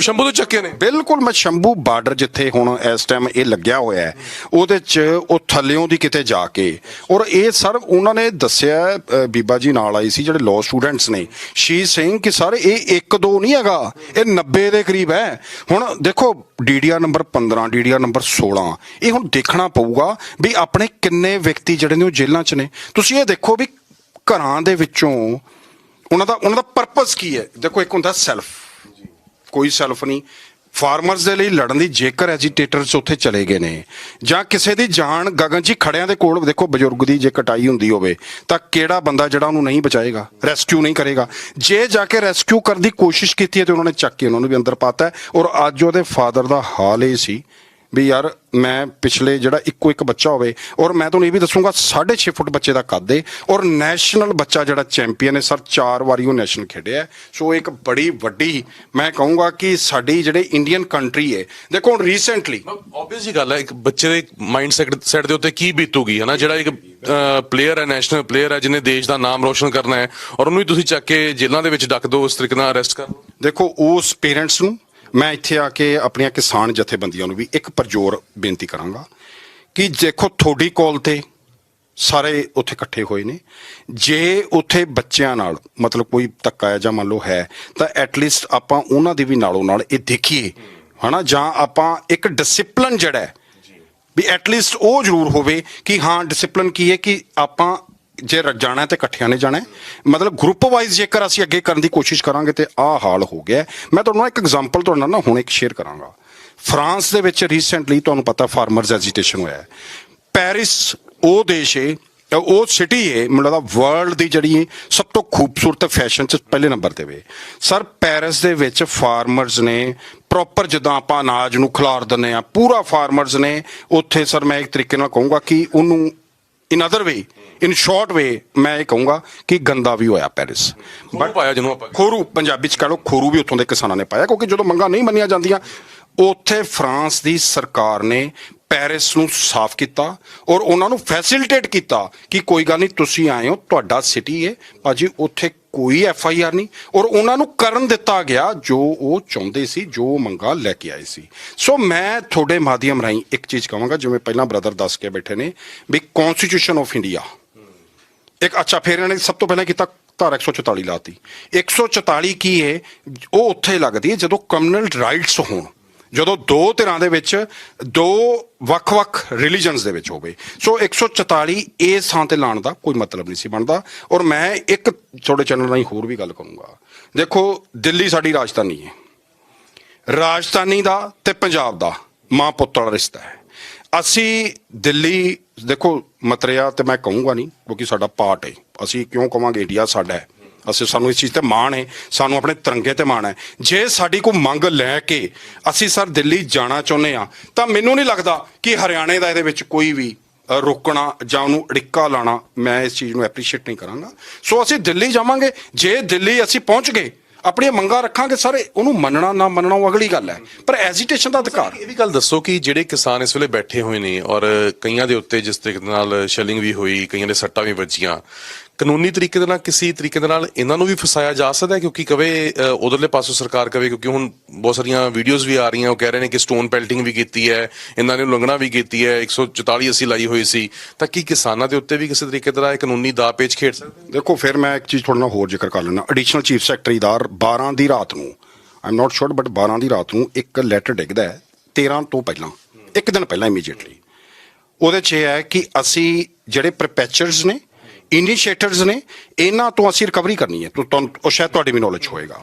ਸ਼ੰਭੂ ਤੋਂ ਚੱਕੇ ਨੇ? ਬਿਲਕੁਲ ਮੈਂ ਸ਼ੰਭੂ ਬਾਰਡਰ ਜਿੱਥੇ ਹੁਣ ਇਸ ਟਾਈਮ ਇਹ ਲੱਗਿਆ ਹੋਇਆ ਹੈ ਉਹਦੇ ਚ ਉਹ ਥੱਲਿਓਂ ਦੀ ਕਿਤੇ ਜਾ ਕੇ। ਔਰ ਇਹ ਸਰ ਉਹਨਾਂ ਨੇ ਦੱਸਿਆ ਅ, ਬੀਬਾ ਜੀ ਨਾਲ ਆਈ ਸੀ ਜਿਹੜੇ ਲਾਅ ਸਟੂਡੈਂਟਸ ਨੇ। ਸ਼ੀ ਸਿੰਘ ਕਿ ਸਰ ਇਹ 1 2 ਨਹੀਂ ਹੈਗਾ ਇਹ 90 ਦੇ ਕਰੀਬ ਹੈ। ਹੁਣ ਦੇਖੋ ਡੀਡੀਆਰ ਨੰਬਰ 15 ਡੀਡੀਆਰ ਨੰਬਰ 16 ਇਹ ਹੁਣ ਦੇਖਣਾ ਪਊਗਾ ਵੀ ਆਪਣੇ ਕਿੰਨੇ ਵਿਅਕਤੀ ਜਿਹੜੇ ਨੇ ਉਹ ਜੇਲ੍ਹਾਂ 'ਚ ਨੇ। ਤੁਸੀਂ ਇਹ ਦੇਖੋ ਵੀ ਘਰਾਂ ਦੇ ਵਿੱਚੋਂ ਉਹਨਾਂ ਦਾ ਉਹਨਾਂ ਦਾ ਪਰਪਸ ਕੀ ਹੈ? ਦੇਖੋ, ਇੱਕ ਹੁੰਦਾ ਸੈਲਫ ਕੋਈ ਸੈਲਫ ਨਹੀਂ। ਫਾਰਮਰਸ ਦੇ ਲਈ ਲੜਨ ਦੀ ਜੇਕਰ ਐਜੀਟੇਟਰਸ ਉੱਥੇ ਚਲੇ ਗਏ ਨੇ, ਜਾਂ ਕਿਸੇ ਦੀ ਜਾਨ ਗਗਨ ਜੀ ਖੜਿਆਂ ਦੇ ਕੋਲ, ਦੇਖੋ ਬਜ਼ੁਰਗ ਦੀ ਜੇ ਕਟਾਈ ਹੁੰਦੀ ਹੋਵੇ, ਤਾਂ ਕਿਹੜਾ ਬੰਦਾ ਜਿਹੜਾ ਉਹਨੂੰ ਨਹੀਂ ਬਚਾਏਗਾ ਰੈਸਕਿਊ ਨਹੀਂ ਕਰੇਗਾ? ਜੇ ਜਾ ਕੇ ਰੈਸਕਿਊ ਕਰਨ ਦੀ ਕੋਸ਼ਿਸ਼ ਕੀਤੀ ਹੈ ਤੇ ਉਹਨਾਂ ਨੇ ਚੱਕ ਕੇ ਉਹਨਾਂ ਨੂੰ ਵੀ ਅੰਦਰ ਪਾਤਾ ਔਰ ਅੱਜ ਉਹਦੇ ਫਾਦਰ ਦਾ ਹਾਲ ਇਹ ਸੀ ਵੀ ਯਾਰ ਮੈਂ ਪਿਛਲੇ ਜਿਹੜਾ ਇੱਕੋ ਇੱਕ ਬੱਚਾ ਹੋਵੇ ਔਰ ਮੈਂ ਤੁਹਾਨੂੰ ਇਹ ਵੀ ਦੱਸੂਗਾ 6.5 ਫੁੱਟ ਬੱਚੇ ਦਾ ਕੱਦ ਏ ਔਰ ਨੈਸ਼ਨਲ ਬੱਚਾ ਜਿਹੜਾ ਚੈਂਪੀਅਨ ਹੈ ਸਰ ਚਾਰ ਵਾਰੀ ਉਹ ਨੈਸ਼ਨਲ ਖੇਡਿਆ। ਸੋ ਇੱਕ ਬੜੀ ਵੱਡੀ ਮੈਂ ਕਹੂੰਗਾ ਕਿ ਸਾਡੀ ਜਿਹੜੇ ਇੰਡੀਅਨ ਕੰਟਰੀ ਹੈ ਦੇਖੋ ਹੁਣ ਰੀਸੈਂਟਲੀ ਆਬਵੀਅਸ ਗੱਲ ਹੈ ਇੱਕ ਬੱਚੇ ਦੇ ਮਾਈਂਡ ਸੈਟ ਦੇ ਉੱਤੇ ਕੀ ਬੀਤੂਗੀ ਹਨਾ ਜਿਹੜਾ ਇੱਕ ਪਲੇਅਰ ਹੈ ਨੈਸ਼ਨਲ ਪਲੇਅਰ ਹੈ ਜਿਹਨੇ ਦੇਸ਼ ਦਾ ਨਾਮ ਰੋਸ਼ਨ ਕਰਨਾ ਹੈ ਔਰ ਉਹਨੂੰ ਹੀ ਤੁਸੀਂ ਚੱਕ ਕੇ ਜੇਲ੍ਹਾਂ ਦੇ ਵਿੱਚ ਡੱਕ ਦਿਓ ਉਸ ਤਰੀਕੇ ਨਾਲ ਅਰੈਸਟ ਕਰ ਦੇਖੋ ਉਸ ਪੇਰੈਂਟਸ ਨੂੰ ਮੈਂ ਇੱਥੇ ਆ ਕੇ ਆਪਣੀਆਂ ਕਿਸਾਨ ਜਥੇਬੰਦੀਆਂ ਨੂੰ ਵੀ ਇੱਕ ਪਰਜੋਰ ਬੇਨਤੀ ਕਰਾਂਗਾ ਕਿ ਦੇਖੋ ਤੁਹਾਡੀ ਕੋਲ ਤੇ ਸਾਰੇ ਉੱਥੇ ਇਕੱਠੇ ਹੋਏ ਨੇ। ਜੇ ਉੱਥੇ ਬੱਚਿਆਂ ਨਾਲ ਮਤਲਬ ਕੋਈ ਧੱਕਾ ਹੈ ਜਾਂ ਮੰਨ ਲਓ ਹੈ, ਤਾਂ ਐਟਲੀਸਟ ਆਪਾਂ ਉਹਨਾਂ ਦੇ ਵੀ ਨਾਲੋਂ ਨਾਲ ਇਹ ਦੇਖੀਏ, ਹਨਾ? ਜਾਂ ਆਪਾਂ ਇੱਕ ਡਿਸਪਲਿਨ ਜਿਹੜਾ ਹੈ, ਵੀ ਐਟਲੀਸਟ ਉਹ ਜ਼ਰੂਰ ਹੋਵੇ ਕਿ ਹਾਂ ਡਿਸਪਲਿਨ ਕੀ ਹੈ ਕਿ ਆਪਾਂ ਜੇ ਰ- ਜਾਣਾ ਹੈ ਤੇ ਇਕੱਠਿਆਂ ਨੇ ਜਾਣਾ ਮਤਲਬ ਗਰੁੱਪ ਵਾਈਜ਼ ਜੇਕਰ ਅਸੀਂ ਅੱਗੇ ਕਰਨ ਦੀ ਕੋਸ਼ਿਸ਼ ਕਰਾਂਗੇ ਤੇ ਆਹ ਹਾਲ ਹੋ ਗਿਆ ਮੈਂ ਤੁਹਾਨੂੰ ਨਾ ਇੱਕ ਐਗਜ਼ਾਮਪਲ ਤੁਹਾਡੇ ਨਾਲ ਨਾ ਹੁਣ ਇੱਕ ਸ਼ੇਅਰ ਕਰਾਂਗਾ। ਫਰਾਂਸ ਦੇ ਵਿੱਚ ਰੀਸੈਂਟਲੀ ਤੁਹਾਨੂੰ ਪਤਾ ਫਾਰਮਰਸ ਐਜੀਟੇਸ਼ਨ ਹੋਇਆ ਹੈ। ਪੈਰਿਸ ਉਹ ਦੇਸ਼ ਹੈ ਉਹ ਸਿਟੀ ਹੈ ਮੈਨੂੰ ਲੱਗਦਾ ਵਰਲਡ ਦੀ ਜਿਹੜੀ ਸਭ ਤੋਂ ਖੂਬਸੂਰਤ ਫੈਸ਼ਨ ਚ ਪਹਿਲੇ ਨੰਬਰ ਤੇ ਵੇ। ਸਰ ਪੈਰਿਸ ਦੇ ਵਿੱਚ ਫਾਰਮਰਸ ਨੇ ਪ੍ਰੋਪਰ ਜਿੱਦਾਂ ਆਪਾਂ ਅਨਾਜ ਨੂੰ ਖਿਲਾਰ ਦਿੰਦੇ ਆ ਪੂਰਾ ਫਾਰਮਰਸ ਨੇ, ਉੱਥੇ ਸਰ ਮੈਂ ਇੱਕ ਤਰੀਕੇ ਨਾਲ ਕਹੂੰਗਾ ਕਿ ਉਹਨੂੰ ਇਨ ਅਦਰ ਵੇ ਇਨ ਸ਼ਾਰਟ ਵੇ ਮੈਂ ਇਹ ਕਹੂੰਗਾ ਕਿ ਗੰਦਾ ਵੀ ਹੋਇਆ ਪੈਰਿਸ ਬਟ ਪਾਇਆ ਜਿਹਨੂੰ ਆਪਾਂ ਖੋਰੂ ਪੰਜਾਬੀ ਚ ਕਹ ਲਓ ਖੋਰੂ ਵੀ ਉੱਥੋਂ ਦੇ ਕਿਸਾਨਾਂ ਨੇ ਪਾਇਆ ਕਿਉਂਕਿ ਜਦੋਂ ਮੰਗਾਂ ਨਹੀਂ ਮੰਨੀਆਂ ਜਾਂਦੀਆਂ ਉੱਥੇ ਫਰਾਂਸ ਦੀ ਸਰਕਾਰ ਨੇ ਪੈਰਿਸ ਨੂੰ ਸਾਫ਼ ਕੀਤਾ ਔਰ ਉਹਨਾਂ ਨੂੰ ਫੈਸਿਲਿਟੇਟ ਕੀਤਾ ਕਿ ਕੋਈ ਗੱਲ ਨਹੀਂ ਤੁਸੀਂ ਆਏ ਹੋ ਤੁਹਾਡਾ ਸਿਟੀ ਹੈ ਭਾਜੀ ਉੱਥੇ ਕੋਈ ਐਫ ਆਈ ਆਰ ਨਹੀਂ। ਔਰ ਉਹਨਾਂ ਨੂੰ ਕਰਨ ਦਿੱਤਾ ਗਿਆ ਜੋ ਉਹ ਚਾਹੁੰਦੇ ਸੀ ਜੋ ਮੰਗਾਂ ਲੈ ਕੇ ਆਏ ਸੀ। ਸੋ ਮੈਂ ਤੁਹਾਡੇ ਮਾਧਿਅਮ ਰਾਹੀਂ ਇੱਕ ਚੀਜ਼ ਕਹਾਂਗਾ ਜਿਵੇਂ ਪਹਿਲਾਂ ਬ੍ਰਦਰ ਦੱਸ ਕੇ ਬੈਠੇ ਨੇ ਵੀ ਕਨਸਟੀਟਿਊਸ਼ਨ ਆਫ ਇੰਡੀਆ ਇੱਕ, ਅੱਛਾ, ਫਿਰ ਇਹਨਾਂ ਨੇ ਸਭ ਤੋਂ ਪਹਿਲਾਂ ਕੀਤਾ ਧਾਰਾ 144 ਲਾਤੀ। 144 ਕੀ ਹੈ ਉਹ ਉੱਥੇ ਲੱਗਦੀ ਹੈ ਜਦੋਂ ਕਮਿਊਨਲ ਰਾਈਟਸ ਹੋਣ। ਜਦੋਂ ਦੋ ਧਿਰਾਂ ਦੇ ਵਿੱਚ ਦੋ ਵੱਖ-ਵੱਖ ਰਿਲੀਜਨਸ ਦੇ ਵਿੱਚ ਹੋਵੇ। ਸੋ 144 ਇਸ ਥਾਂ ਤੇ ਲਾਣ ਦਾ ਕੋਈ ਮਤਲਬ ਨਹੀਂ ਸੀ ਬਣਦਾ। ਔਰ ਮੈਂ ਇੱਕ ਤੁਹਾਡੇ ਚੈਨਲ ਰਾਹੀਂ ਹੋਰ ਵੀ ਗੱਲ ਕਰੂੰਗਾ। ਦੇਖੋ, ਦਿੱਲੀ ਸਾਡੀ ਰਾਜਧਾਨੀ ਹੈ ਰਾਜਧਾਨੀ ਦਾ ਤੇ ਪੰਜਾਬ ਦਾ ਮਾਂ ਪੁੱਤ ਵਾਲਾ ਰਿਸ਼ਤਾ ਹੈ। ਅਸੀਂ ਦਿੱਲੀ, ਦੇਖੋ, ਮਤਰਿਆ ਤੇ ਮੈਂ ਕਹੂੰਗਾ ਨਹੀਂ, ਕਿਉਂਕਿ ਸਾਡਾ ਪਾਰਟ ਹੈ। ਅਸੀਂ ਕਿਉਂ ਕਵਾਂਗੇ ਇੰਡੀਆ ਸਾਡਾ ਹੈ। ਅਸੀਂ ਸਾਨੂੰ ਇਸ ਚੀਜ਼ ਤੇ ਮਾਣ ਹੈ, ਸਾਨੂੰ ਆਪਣੇ ਤਿਰੰਗੇ ਤੇ ਮਾਣ ਹੈ। ਜੇ ਸਾਡੀ ਕੋਈ ਮੰਗ ਲੈ ਕੇ ਅਸੀਂ ਸਰ ਦਿੱਲੀ ਜਾਣਾ ਚਾਹੁੰਦੇ ਆ ਤਾਂ ਮੈਨੂੰ ਨਹੀਂ ਲੱਗਦਾ ਕਿ ਹਰਿਆਣੇ ਦਾ ਇਹਦੇ ਵਿੱਚ ਕੋਈ ਵੀ ਰੋਕਣਾ ਜਾਂ ਉਹਨੂੰ ਅੜਿੱਕਾ ਲਾਣਾ, ਮੈਂ ਇਸ ਚੀਜ਼ ਨੂੰ ਐਪਰੀਸ਼ੀਏਟ ਨਹੀਂ ਕਰਾਂਗਾ। ਸੋ ਅਸੀਂ ਦਿੱਲੀ ਜਾਵਾਂਗੇ। ਜੇ ਦਿੱਲੀ ਅਸੀਂ ਪਹੁੰਚ ਗਏ ਆਪਣੀਆਂ ਮੰਗਾਂ ਰੱਖਾਂਗੇ ਸਰ, ਉਹਨੂੰ ਮੰਨਣਾ ਨਾ ਮੰਨਣਾ ਉਹ ਅਗਲੀ ਗੱਲ ਹੈ। ਪਰ ਐਜੀਟੇਸ਼ਨ ਦਾ ਅਧਿਕਾਰ। ਇਹ ਵੀ ਗੱਲ ਦੱਸੋ ਕਿ ਜਿਹੜੇ ਕਿਸਾਨ ਇਸ ਵੇਲੇ ਬੈਠੇ ਹੋਏ ਨੇ ਔਰ ਕਈਆਂ ਦੇ ਉੱਤੇ ਜਿਸ ਤਰੀਕੇ ਨਾਲ ਸ਼ੈਲਿੰਗ ਵੀ ਹੋਈ, ਕਈਆਂ ਦੇ ਸੱਟਾਂ ਵੀ ਵੱਜੀਆਂ ਕਾਨੂੰਨੀ ਤਰੀਕੇ ਦੇ ਨਾਲ ਕਿਸੇ ਤਰੀਕੇ ਦੇ ਨਾਲ ਇਹਨਾਂ ਨੂੰ ਵੀ ਫਸਾਇਆ ਜਾ ਸਕਦਾ ਹੈ? ਕਿਉਂਕਿ ਕਵੇ ਅ, ਉਧਰਲੇ ਪਾਸੋਂ ਸਰਕਾਰ ਕਵੇ ਕਿਉਂਕਿ ਹੁਣ ਬਹੁਤ ਸਾਰੀਆਂ ਵੀਡੀਓਜ਼ ਵੀ ਆ ਰਹੀਆਂ ਉਹ ਕਹਿ ਰਹੇ ਨੇ ਕਿ ਸਟੋਨ ਪੈਲਟਿੰਗ ਵੀ ਕੀਤੀ ਹੈ ਇਹਨਾਂ ਨੇ ਉਲੰਘਣਾ ਵੀ ਕੀਤੀ ਹੈ 144 ਅਸੀਂ ਲਾਈ ਹੋਈ ਸੀ। ਤਾਂ ਕੀ ਕਿਸਾਨਾਂ ਦੇ ਉੱਤੇ ਵੀ ਕਿਸੇ ਤਰੀਕੇ ਦਾ ਇਹ ਕਾਨੂੰਨੀ ਦਾਅ ਪੇਚ ਖੇਡ ਸਕਦੇ ਦੇਖੋ ਫਿਰ ਮੈਂ ਇੱਕ ਚੀਜ਼ ਤੁਹਾਡੇ ਨਾਲ ਹੋਰ ਜ਼ਿਕਰ ਕਰ ਲੈਣਾ ਐਡੀਸ਼ਨਲ ਚੀਫ ਸੈਕਟਰੀਦਾਰ 12 ਦੀ ਰਾਤ ਨੂੰ ਆਮ ਨਾਟ ਸ਼ੋਰ ਬਟ 12 ਦੀ ਰਾਤ ਨੂੰ ਇੱਕ ਲੈਟਰ ਡਿੱਗਦਾ ਹੈ 13 ਤੋਂ ਪਹਿਲਾਂ ਇੱਕ ਦਿਨ ਪਹਿਲਾਂ ਇਮੀਡੀਏਟਲੀ ਉਹਦੇ 'ਚ ਇਹ ਹੈ ਕਿ ਅਸੀਂ ਜਿਹੜੇ ਪ੍ਰਪੈਚਰਸ ਨੇ ਇਨੀਸ਼ੀਏਟਰਸ ਨੇ, ਇਹਨਾਂ ਤੋਂ ਅਸੀਂ ਰਿਕਵਰੀ ਕਰਨੀ ਹੈ। ਤੁ- ਤੁਹਾਨੂੰ ਉਹ ਸ਼ਾਇਦ ਤੁਹਾਡੀ ਵੀ ਨੌਲੇਜ ਹੋਏਗਾ।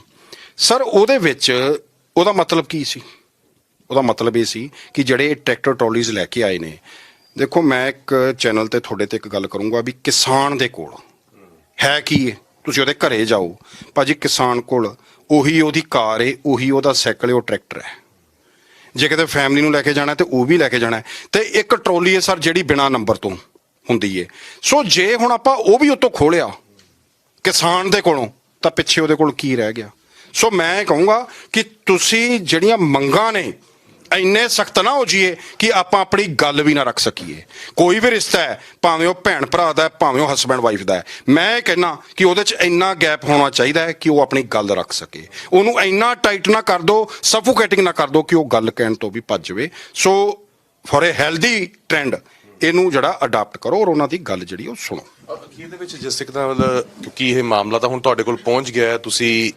ਸਰ ਉਹਦੇ ਵਿੱਚ ਉਹਦਾ ਮਤਲਬ ਕੀ ਸੀ? ਉਹਦਾ ਮਤਲਬ ਇਹ ਸੀ ਕਿ ਜਿਹੜੇ ਟਰੈਕਟਰ ਟਰਾਲੀਜ਼ ਲੈ ਕੇ ਆਏ ਨੇ, ਦੇਖੋ ਮੈਂ ਇੱਕ ਚੈਨਲ ਤੇ ਤੁਹਾਡੇ ਤੇ ਇੱਕ ਗੱਲ ਕਰੂੰਗਾ ਵੀ ਕਿਸਾਨ ਦੇ ਕੋਲ ਹੈ ਕੀ ਹੈ ਤੁਸੀਂ ਉਹਦੇ ਘਰੇ ਜਾਓ। ਭਾਜੀ ਕਿਸਾਨ ਕੋਲ ਉਹੀ ਉਹਦੀ ਕਾਰ ਏ, ਉਹੀ ਉਹਦਾ ਸਾਈਕਲ ਏ, ਉਹ ਟਰੈਕਟਰ ਹੈ। ਜੇ ਕਿਤੇ ਫੈਮਿਲੀ ਨੂੰ ਲੈ ਕੇ ਜਾਣਾ ਤੇ ਉਹ ਵੀ ਲੈ ਕੇ ਜਾਣਾ ਹੈ। ਤੇ ਇੱਕ ਟਰੋਲੀ ਹੈ ਸਰ ਜਿਹੜੀ ਬਿਨਾ ਨੰਬਰ ਤੋਂ। ਹੁੰਦੀ ਹੈ ਸੋ ਜੇ ਹੁਣ ਆਪਾਂ ਉਹ ਵੀ ਉਤੋਂ ਖੋਲਿਆ, ਕਿਸਾਨ ਦੇ ਕੋਲੋਂ, ਤਾਂ ਪਿੱਛੇ ਉਹਦੇ ਕੋਲ ਕੀ ਰਹਿ ਗਿਆ? ਸੋ ਮੈਂ ਇਹ ਕਹੂੰਗਾ ਕਿ ਤੁਸੀਂ ਜਿਹੜੀਆਂ ਮੰਗਾਂ ਨੇ, ਇੰਨੇ ਸਖਤ ਨਾ ਹੋ ਜਾਈਏ ਕਿ ਆਪਾਂ ਆਪਣੀ ਗੱਲ ਵੀ ਨਾ ਰੱਖ ਸਕੀਏ। ਕੋਈ ਵੀ ਰਿਸ਼ਤਾ ਹੈ, ਭਾਵੇਂ ਉਹ ਭੈਣ ਭਰਾ ਦਾ ਹੈ, ਭਾਵੇਂ ਉਹ ਹਸਬੰਡ ਵਾਈਫ ਦਾ ਹੈ, ਮੈਂ ਇਹ ਕਹਿਣਾ ਕਿ ਉਹਦੇ 'ਚ ਇੰਨਾ ਗੈਪ ਹੋਣਾ ਚਾਹੀਦਾ ਹੈ ਕਿ ਉਹ ਆਪਣੀ ਗੱਲ ਰੱਖ ਸਕੇ। ਉਹਨੂੰ ਇੰਨਾ ਟਾਈਟ ਨਾ ਕਰ ਦੋ ਸਫੋਕੇਟਿੰਗ ਨਾ ਕਰ ਦੋ ਕਿ ਉਹ ਗੱਲ ਕਹਿਣ ਤੋਂ ਵੀ ਭੱਜ ਜਾਵੇ। So for a healthy trend ਇਹਨੂੰ ਜਿਹੜਾ ਅਡਾਪਟ ਕਰੋ ਔਰ ਉਹਨਾਂ ਦੀ ਗੱਲ ਜਿਹੜੀ ਉਹ ਸੁਣੋ। ਅਖੀਰ ਦੇ ਵਿੱਚ ਜਿਸ ਤੱਕ ਦਾ ਮਤਲਬ ਕਿਉਂਕਿ ਇਹ ਮਾਮਲਾ ਤਾਂ ਹੁਣ ਤੁਹਾਡੇ ਕੋਲ ਪਹੁੰਚ ਗਿਆ ਹੈ ਤੁਸੀਂ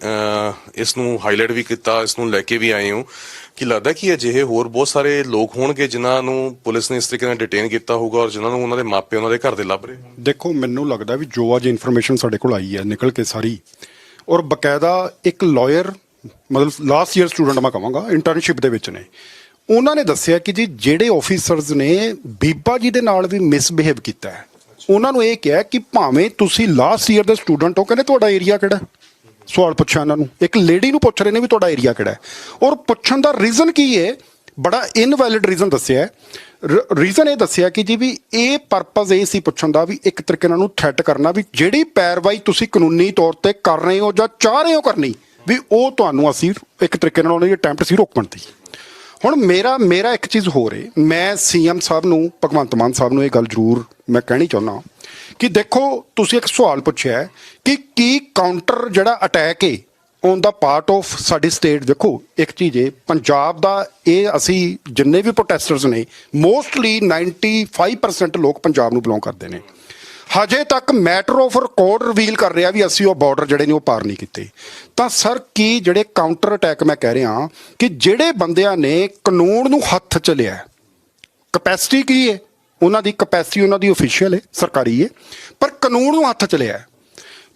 ਇਸ ਨੂੰ ਹਾਈਲਾਈਟ ਵੀ ਕੀਤਾ ਇਸ ਨੂੰ ਲੈ ਕੇ ਵੀ ਆਏ ਹੋ। ਕੀ ਲੱਗਦਾ ਕਿ ਅਜਿਹੇ ਹੋਰ ਬਹੁਤ ਸਾਰੇ ਲੋਕ ਹੋਣਗੇ ਜਿਨ੍ਹਾਂ ਨੂੰ ਪੁਲਿਸ ਨੇ ਇਸ ਤਰੀਕੇ ਨਾਲ ਡਿਟੇਨ ਕੀਤਾ ਹੋਊਗਾ ਔਰ ਜਿਨ੍ਹਾਂ ਨੂੰ ਉਹਨਾਂ ਦੇ ਮਾਪੇ ਉਹਨਾਂ ਦੇ ਘਰ ਦੇ ਲੱਭ ਰਹੇ ਹੋਣ ਦੇਖੋ ਮੈਨੂੰ ਲੱਗਦਾ ਵੀ ਜੋ ਅੱਜ ਇਨਫੋਰਮੇਸ਼ਨ ਸਾਡੇ ਕੋਲ ਆਈ ਹੈ ਨਿਕਲ ਕੇ ਸਾਰੀ। ਔਰ ਬਕਾਇਦਾ ਇੱਕ ਲਾਇਰ ਮਤਲਬ ਲਾਸਟ ਈਅਰ ਸਟੂਡੈਂਟ ਮੈਂ ਕਹਾਂਗਾ ਇੰਟਰਨਸ਼ਿਪ ਦੇ ਵਿੱਚ ਨੇ। ਉਹਨਾਂ ਨੇ ਦੱਸਿਆ ਕਿ ਜੀ ਜਿਹੜੇ ਆਫੀਸਰਸ ਨੇ ਬੀਬਾ ਜੀ ਦੇ ਨਾਲ ਵੀ ਮਿਸਬਿਹੇਵ ਕੀਤਾ ਹੈ। ਉਹਨਾਂ ਨੂੰ ਇਹ ਕਿਹਾ ਕਿ ਭਾਵੇਂ ਤੁਸੀਂ ਲਾਸਟ ਈਅਰ ਦੇ ਸਟੂਡੈਂਟ ਹੋ, ਕਹਿੰਦੇ ਤੁਹਾਡਾ ਏਰੀਆ ਕਿਹੜਾ ਸਵਾਲ ਪੁੱਛਿਆ ਇਹਨਾਂ ਨੂੰ। ਇੱਕ ਲੇਡੀ ਨੂੰ ਪੁੱਛ ਰਹੇ ਨੇ ਵੀ ਤੁਹਾਡਾ ਏਰੀਆ ਕਿਹੜਾ ਹੈ। ਔਰ ਪੁੱਛਣ ਦਾ ਰੀਜ਼ਨ ਕੀ ਹੈ? ਬੜਾ ਇਨਵੈਲਿਡ ਰੀਜ਼ਨ ਦੱਸਿਆ ਹੈ। ਰੀਜ਼ਨ ਇਹ ਦੱਸਿਆ ਕਿ ਜੀ ਵੀ ਇਹ ਪਰਪਸ ਇਹ ਸੀ ਪੁੱਛਣ ਦਾ ਵੀ ਇੱਕ ਤਰੀਕੇ ਨਾਲ ਨੂੰ ਥ੍ਰੈਟ ਕਰਨਾ ਵੀ ਜਿਹੜੀ ਪੈਰਵਾਈ ਤੁਸੀਂ ਕਾਨੂੰਨੀ ਤੌਰ ਤੇ ਕਰ ਰਹੇ ਹੋ ਜਾਂ ਚਾਹ ਰਹੇ ਹੋ ਕਰਨੀ, ਵੀ ਉਹ ਤੁਹਾਨੂੰ ਅਸੀਂ ਇੱਕ ਤਰੀਕੇ ਨਾਲ ਉਹਨਾਂ ਦੀ ਅਟੈਂਪਟ ਸੀ ਰੋਕਣ ਦੀ। ਹੁਣ ਮੇਰਾ ਮੇਰਾ ਇੱਕ ਚੀਜ਼ ਹੋਰ ਏ। ਮੈਂ ਸੀਐਮ ਸਾਹਿਬ ਨੂੰ, ਭਗਵੰਤ ਮਾਨ ਸਾਹਿਬ ਨੂੰ ਇਹ ਗੱਲ ਜ਼ਰੂਰ ਮੈਂ ਕਹਿਣੀ ਚਾਹੁੰਦਾ ਕਿ ਦੇਖੋ, ਤੁਸੀਂ ਇੱਕ ਸਵਾਲ ਪੁੱਛਿਆ ਹੈ ਕਿ ਕੀ ਕਾਊਂਟਰ ਜਿਹੜਾ attack a on the part of ਸਾਡੀ ਸਟੇਟ ਦੇਖੋ, ਇੱਕ ਚੀਜ਼ ਹੈ ਪੰਜਾਬ ਦਾ ਇਹ ਅਸੀਂ ਜਿੰਨੇ ਵੀ ਪ੍ਰੋਟੈਸਟਰਸ ਨੇ ਮੋਸਟਲੀ 95% ਲੋਕ ਪੰਜਾਬ ਨੂੰ ਬਿਲੋਂਗ ਕਰਦੇ ਨੇ। ਹਜੇ ਤੱਕ ਮੈਟਰ ਆਫ ਰਿਕਾਰਡ ਰਿਵੀਲ ਕਰ ਰਿਹਾ ਵੀ ਅਸੀਂ ਉਹ ਬਾਰਡਰ ਜਿਹੜੇ ਨੇ ਉਹ ਪਾਰ ਨਹੀਂ ਕੀਤੇ। ਤਾਂ ਸਰ, ਕੀ ਜਿਹੜੇ ਕਾਊਂਟਰ ਅਟੈਕ ਮੈਂ ਕਹਿ ਰਿਹਾ ਕਿ ਜਿਹੜੇ ਬੰਦਿਆਂ ਨੇ ਕਾਨੂੰਨ ਨੂੰ ਹੱਥ ਚ ਲਿਆ ਕਪੈਸਿਟੀ ਕੀ ਹੈ? ਉਹਨਾਂ ਦੀ ਕਪੈਸਿਟੀ ਉਹਨਾਂ ਦੀ ਅਫੀਸ਼ੀਅਲ ਹੈ, ਸਰਕਾਰੀ ਹੈ, ਪਰ ਕਾਨੂੰਨ ਨੂੰ ਹੱਥ ਚ ਲਿਆ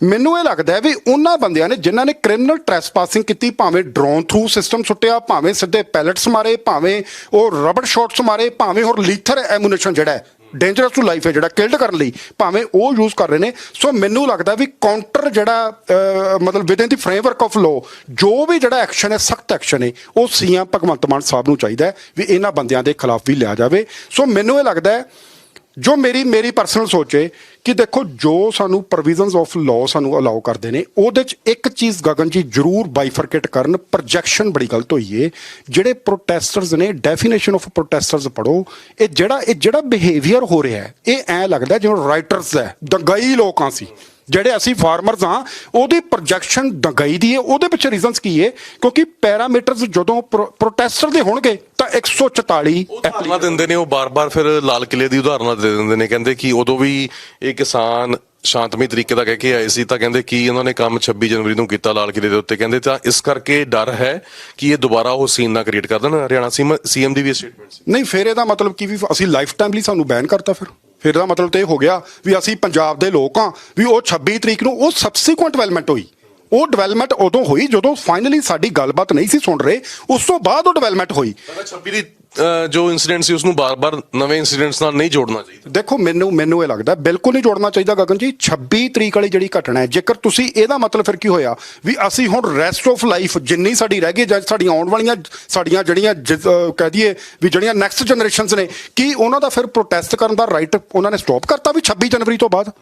ਮੈਨੂੰ ਇਹ ਲੱਗਦਾ ਵੀ ਉਹਨਾਂ ਬੰਦਿਆਂ ਨੇ ਜਿਨ੍ਹਾਂ ਨੇ ਕ੍ਰਿਮੀਨਲ ਟ੍ਰੈਸਪਾਸਿੰਗ ਕੀਤੀ, ਭਾਵੇਂ ਡਰੋਨ ਥਰੂ ਸਿਸਟਮ ਸੁੱਟਿਆ, ਭਾਵੇਂ ਸਿੱਧੇ ਪੈਲਟਸ ਮਾਰੇ, ਭਾਵੇਂ ਉਹ ਰਬੜ ਸ਼ਾਟਸ ਮਾਰੇ, ਭਾਵੇਂ ਹੋਰ ਲੀਥਰ ਐਮੂਨੇਸ਼ਨ ਜਿਹੜਾ ਹੈ ਡੇਂਜਰਸ ਟੂ ਲਾਈਫ ਹੈ ਜਿਹੜਾ ਕਿਲਡ ਕਰਨ ਲਈ। ਭਾਵੇਂ ਉਹ ਯੂਜ਼ ਕਰ ਰਹੇ ਨੇ। ਸੋ ਮੈਨੂੰ ਲੱਗਦਾ ਵੀ ਕਾਊਂਟਰ ਜਿਹੜਾ ਅਹ, ਮਤਲਬ within the framework of law ਜੋ ਵੀ ਜਿਹੜਾ ਐਕਸ਼ਨ ਹੈ ਸਖਤ ਐਕਸ਼ਨ ਹੈ ਉਹ ਸੀਐਮ ਭਗਵੰਤ ਮਾਨ ਸਾਹਿਬ ਨੂੰ ਚਾਹੀਦਾ ਵੀ ਇਹਨਾਂ ਬੰਦਿਆਂ ਦੇ ਖਿਲਾਫ ਵੀ ਲਿਆ ਜਾਵੇ। ਸੋ ਮੈਨੂੰ ਇਹ ਲੱਗਦਾ ਹੈ ਜੋ ਮੇਰੀ ਮੇਰੀ ਪਰਸਨਲ ਸੋਚ ਹੈ ਕਿ ਦੇਖੋ ਜੋ ਸਾਨੂੰ ਪ੍ਰੋਵੀਜ਼ਨਸ ਆਫ ਲਾਅ ਸਾਨੂੰ ਅਲਾਉ ਕਰਦੇ ਨੇ, ਉਹਦੇ ਚ ਇੱਕ ਚੀਜ਼ ਗਗਨ ਜੀ ਜ਼ਰੂਰ ਬਾਈਫਰਕੇਟ ਕਰਨ ਪ੍ਰੋਜੈਕਸ਼ਨ ਬੜੀ ਗਲਤ ਹੋਈ ਏ। ਜਿਹੜੇ ਪ੍ਰੋਟੈਸਟਰਸ ਨੇ ਡੈਫੀਨੇਸ਼ਨ ਆਫ ਪ੍ਰੋਟੈਸਟਰਸ ਪੜੋ ਇਹ ਜਿਹੜਾ ਇਹ ਜਿਹੜਾ ਬਿਹੇਵੀਅਰ ਹੋ ਰਿਹਾ ਹੈ ਇਹ ਐ ਲੱਗਦਾ ਜਿਵੇਂ ਰਾਈਟਰਸ ਹੈ, ਦੰਗਾਈ ਲੋਕਾਂ ਸੀ। ਜਿਹੜੇ ਅਸੀਂ ਫਾਰਮਰਸ ਹਾਂ ਉਹਦੀ ਪ੍ਰੋਜੈਕਸ਼ਨ ਦੰਗਾਈ ਦੀ ਹੈ। ਉਹਦੇ ਪਿੱਛੇ ਰੀਜ਼ਨਸ ਕੀ ਹੈ? ਕਿਉਂਕਿ ਪੈਰਾਮੀਟਰਸ ਜਦੋਂ ਪ੍ਰੋਟੈਸਟਰ ਦੇ ਹੋਣਗੇ ਤਾਂ 144 ਉਦਾਹਰਨਾਂ ਦਿੰਦੇ ਨੇ ਉਹ ਬਾਰ-ਬਾਰ ਫਿਰ ਲਾਲ ਕਿਲੇ ਦੀ ਉਦਾਹਰਨਾਂ ਦੇ ਦਿੰਦੇ ਨੇ। ਕਹਿੰਦੇ ਕਿ ਉਦੋਂ ਵੀ ਇਹ ਕਿਸਾਨ ਸ਼ਾਂਤਮਈ ਤਰੀਕੇ ਦਾ ਕਹਿ ਕੇ ਆਏ ਸੀ ਤਾਂ ਕਹਿੰਦੇ ਕਿ ਉਹਨਾਂ ਨੇ ਕੰਮ 26 ਜਨਵਰੀ ਨੂੰ ਕੀਤਾ ਲਾਲ ਕਿਲੇ ਦੇ ਉੱਤੇ। ਕਹਿੰਦੇ ਤਾਂ ਇਸ ਕਰਕੇ ਡਰ ਹੈ ਕਿ ਇਹ ਦੁਬਾਰਾ ਉਹ ਸੀਨ ਨਾ ਕ੍ਰੀਏਟ ਕਰ ਦੇਣ। ਹਰਿਆਣਾ ਸੀਐਮ ਦੀ ਵੀ ਸਟੇਟਮੈਂਟ ਸੀ। ਨਹੀਂ ਫਿਰ ਇਹਦਾ ਮਤਲਬ ਕੀ ਵੀ ਅਸੀਂ ਲਾਈਫ ਟਾਈਮ ਲਈ ਸਾਨੂੰ ਬੈਨ ਕਰਤਾ ਫਿਰ? ਫਿਰ ਦਾ ਮਤਲਬ ਤੇ ਇਹ ਹੋ ਗਿਆ ਵੀ ਅਸੀਂ ਪੰਜਾਬ ਦੇ ਲੋਕ ਹਾਂ ਵੀ ਉਹ 26 ਤਰੀਕ ਨੂੰ ਉਹ ਸਬਸੀਕੁਐਂਟ ਡਿਵੈਲਪਮੈਂਟ ਹੋਈ। ਉਹ ਡਿਵੈਲਪਮੈਂਟ ਉਦੋਂ ਹੋਈ ਜਦੋਂ ਫਾਈਨਲੀ ਸਾਡੀ ਗੱਲਬਾਤ ਨਹੀਂ ਸੀ ਸੁਣ ਰਹੇ, ਉਸ ਤੋਂ ਬਾਅਦ ਉਹ ਡਿਵੈਲਪਮੈਂਟ ਹੋਈ। 26 ਦੀ ਜੋ ਇਨਸੀਡੈਂਟ ਸੀ ਉਸ ਨੂੰ ਬਾਰ-ਬਾਰ ਨਵੇਂ ਇਨਸੀਡੈਂਟਸ ਨਾਲ ਨਹੀਂ ਜੋੜਨਾ ਚਾਹੀਦਾ। ਦੇਖੋ, ਮੈਨੂੰ ਮੈਨੂੰ ਇਹ ਲੱਗਦਾ, ਬਿਲਕੁਲ ਨਹੀਂ ਜੋੜਨਾ ਚਾਹੀਦਾ, ਗਗਨ ਜੀ। 26 ਤਰੀਕ ਵਾਲੀ ਜਿਹੜੀ ਘਟਨਾ ਹੈ, ਜੇਕਰ ਤੁਸੀਂ ਇਹਦਾ ਮਤਲਬ ਫਿਰ ਕੀ ਹੋਇਆ? ਵੀ ਅਸੀਂ ਹੁਣ ਰੈਸਟ ਆਫ ਲਾਈਫ ਜਿੰਨੀ ਸਾਡੀ ਰਹਿ ਗਈ, ਜਾਂ ਸਾਡੀਆਂ ਆਉਣ ਵਾਲੀਆਂ, ਸਾਡੀਆਂ ਜਿਹੜੀਆਂ ਜਿ- ਕਹਿ ਦਈਏ ਵੀ ਜਿਹੜੀਆਂ ਨੈਕਸਟ ਜਨਰੇਸ਼ਨਸ ਨੇ, ਕੀ ਉਹਨਾਂ ਦਾ ਫਿਰ ਪ੍ਰੋਟੈਸਟ ਕਰਨ ਦਾ ਰਾਈਟ ਉਹਨਾਂ ਨੇ ਸਟਾਪ ਕਰਤਾ ਵੀ 26 ਜਨਵਰੀ ਤੋਂ ਬਾਅਦ?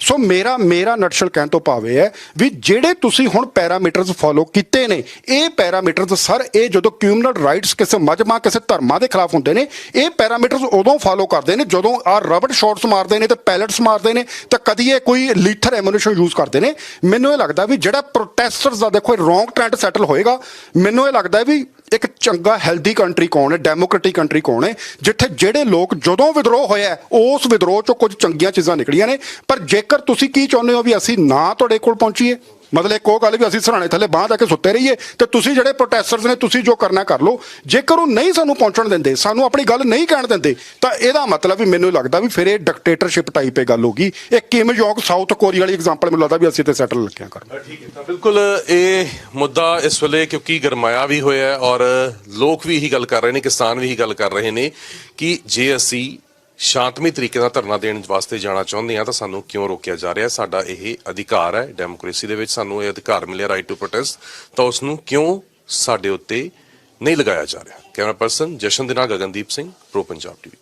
ਸੋ ਮੇਰਾ ਮੇਰਾ ਨਟਸ਼ਲ ਕਹਿਣ ਤੋਂ ਭਾਵ ਇਹ ਹੈ ਵੀ ਜਿਹੜੇ ਤੁਸੀਂ ਹੁਣ ਪੈਰਾਮੀਟਰਸ ਫੋਲੋ ਕੀਤੇ ਨੇ, ਇਹ ਪੈਰਾਮੀਟਰਸ ਸਰ, ਇਹ ਜਦੋਂ ਕਿਊਮਨਲ ਰਾਈਟਸ ਕਿਸੇ ਮਜਮਾ, ਕਿਸੇ ਧਰਮਾਂ ਦੇ ਖਿਲਾਫ ਹੁੰਦੇ ਨੇ, ਇਹ ਪੈਰਾਮੀਟਰਸ ਉਦੋਂ ਫੋਲੋ ਕਰਦੇ ਨੇ ਜਦੋਂ ਆ ਰਬੜ ਸ਼ਾਟਸ ਮਾਰਦੇ ਨੇ ਤੇ ਪੈਲਟਸ ਮਾਰਦੇ ਨੇ ਤਾਂ ਕਦੀ ਇਹ ਕੋਈ ਲੀਥਰ ਐਮੂਨੇਸ਼ਨ ਯੂਜ਼ ਕਰਦੇ ਨੇ। ਮੈਨੂੰ ਇਹ ਲੱਗਦਾ ਵੀ ਜਿਹੜਾ ਪ੍ਰੋਟੈਸਟਰਸ ਦਾ ਦੇਖੋ ਇਹ ਰੋਂਗ ਟ੍ਰੈਂਡ ਸੈਟਲ ਹੋਏਗਾ, ਮੈਨੂੰ ਇਹ ਲੱਗਦਾ ਵੀ ਇੱਕ ਚੰਗਾ ਹੈਲਦੀ ਕੰਟਰੀ ਕੌਣ ਹੈ? ਡੈਮੋਕ੍ਰੈਟਿਕ ਕੰਟਰੀ ਕੌਣ ਹੈ? ਜਿੱਥੇ ਜਿਹੜੇ ਲੋਕ ਜਦੋਂ ਵਿਦਰੋਹ ਹੋਇਆ ਹੈ, ਉਸ ਵਿਦਰੋਹ ਚੋਂ ਕੁਝ ਚੰਗੀਆਂ ਚੀਜ਼ਾਂ ਨਿਕਲੀਆਂ ਨੇ। ਪਰ ਜੇਕਰ ਤੁਸੀਂ ਕੀ ਚਾਹੁੰਦੇ ਹੋ ਵੀ ਅਸੀਂ ਨਾ ਤੁਹਾਡੇ ਕੋਲ ਪਹੁੰਚੀਏ ਮਤਲਬ ਇੱਕ ਉਹ ਗੱਲ ਵੀ ਅਸੀਂ ਸਰਾਣੇ ਥੱਲੇ ਬਾਂਹ ਜਾ ਕੇ ਸੁੱਤੇ ਰਹੀਏ ਤੇ ਤੁਸੀਂ ਜਿਹੜੇ ਪ੍ਰੋਟੈਸਟਰਸ ਨੇ ਤੁਸੀਂ ਜੋ ਕਰਨਾ ਕਰ ਲਓ, ਜੇਕਰ ਉਹ ਨਹੀਂ ਸਾਨੂੰ ਪਹੁੰਚਣ ਦਿੰਦੇ, ਸਾਨੂੰ ਆਪਣੀ ਗੱਲ ਨਹੀਂ ਕਹਿਣ ਦਿੰਦੇ, ਤਾਂ ਇਹਦਾ ਮਤਲਬ ਵੀ ਮੈਨੂੰ ਲੱਗਦਾ ਵੀ ਫਿਰ ਇਹ ਡਿਕਟੇਟਰਸ਼ਿਪ ਟਾਈਪ ਇਹ ਗੱਲ ਹੋਗੀ ਇਹ ਕਿਮ ਜੋਂਗ ਸਾਊਥ ਕੋਰੀਆ ਵਾਲੀ ਐਗਜ਼ਾਮਪਲ ਮੈਨੂੰ ਲੱਗਦਾ ਵੀ ਅਸੀਂ ਤੇ ਸੈਟਲ ਲੱਗਿਆ ਕਰਨ ਠੀਕ ਹੈ, ਤਾਂ ਬਿਲਕੁਲ ਇਹ ਮੁੱਦਾ ਇਸ ਵੇਲੇ ਕਿਉਂਕਿ ਗਰਮਾਇਆ ਵੀ ਹੋਇਆ ਔਰ ਲੋਕ ਵੀ ਇਹੀ ਗੱਲ ਕਰ ਰਹੇ ਨੇ, ਕਿਸਾਨ ਵੀ ਇਹੀ ਗੱਲ ਕਰ ਰਹੇ ਨੇ ਕਿ ਜੇ ਅਸੀਂ ਸ਼ਾਂਤਮਈ ਤਰੀਕੇ ਨਾਲ ਧਰਨਾ ਦੇਣ ਵਾਸਤੇ ਜਾਣਾ ਚਾਹੁੰਦੇ ਹਾਂ ਤਾਂ ਸਾਨੂੰ ਕਿਉਂ ਰੋਕਿਆ ਜਾ ਰਿਹਾ? ਸਾਡਾ ਇਹ ਅਧਿਕਾਰ ਹੈ ਡੈਮੋਕ੍ਰੇਸੀ ਦੇ ਵਿੱਚ ਸਾਨੂੰ ਇਹ ਅਧਿਕਾਰ ਮਿਲਿਆ ਰਾਈਟ ਟੂ ਪ੍ਰੋਟੈਸਟ ਤਾਂ ਉਸ ਨੂੰ ਕਿਉਂ ਸਾਡੇ ਉੱਤੇ ਨਹੀਂ ਲਗਾਇਆ ਜਾ ਰਿਹਾ? ਕੈਮਰਾ ਪਰਸਨ ਜਸ਼ਨ ਦੇ ਨਾਲ ਗਗਨਦੀਪ ਸਿੰਘ, ਪ੍ਰੋ ਪੰਜਾਬ ਟੀਵੀ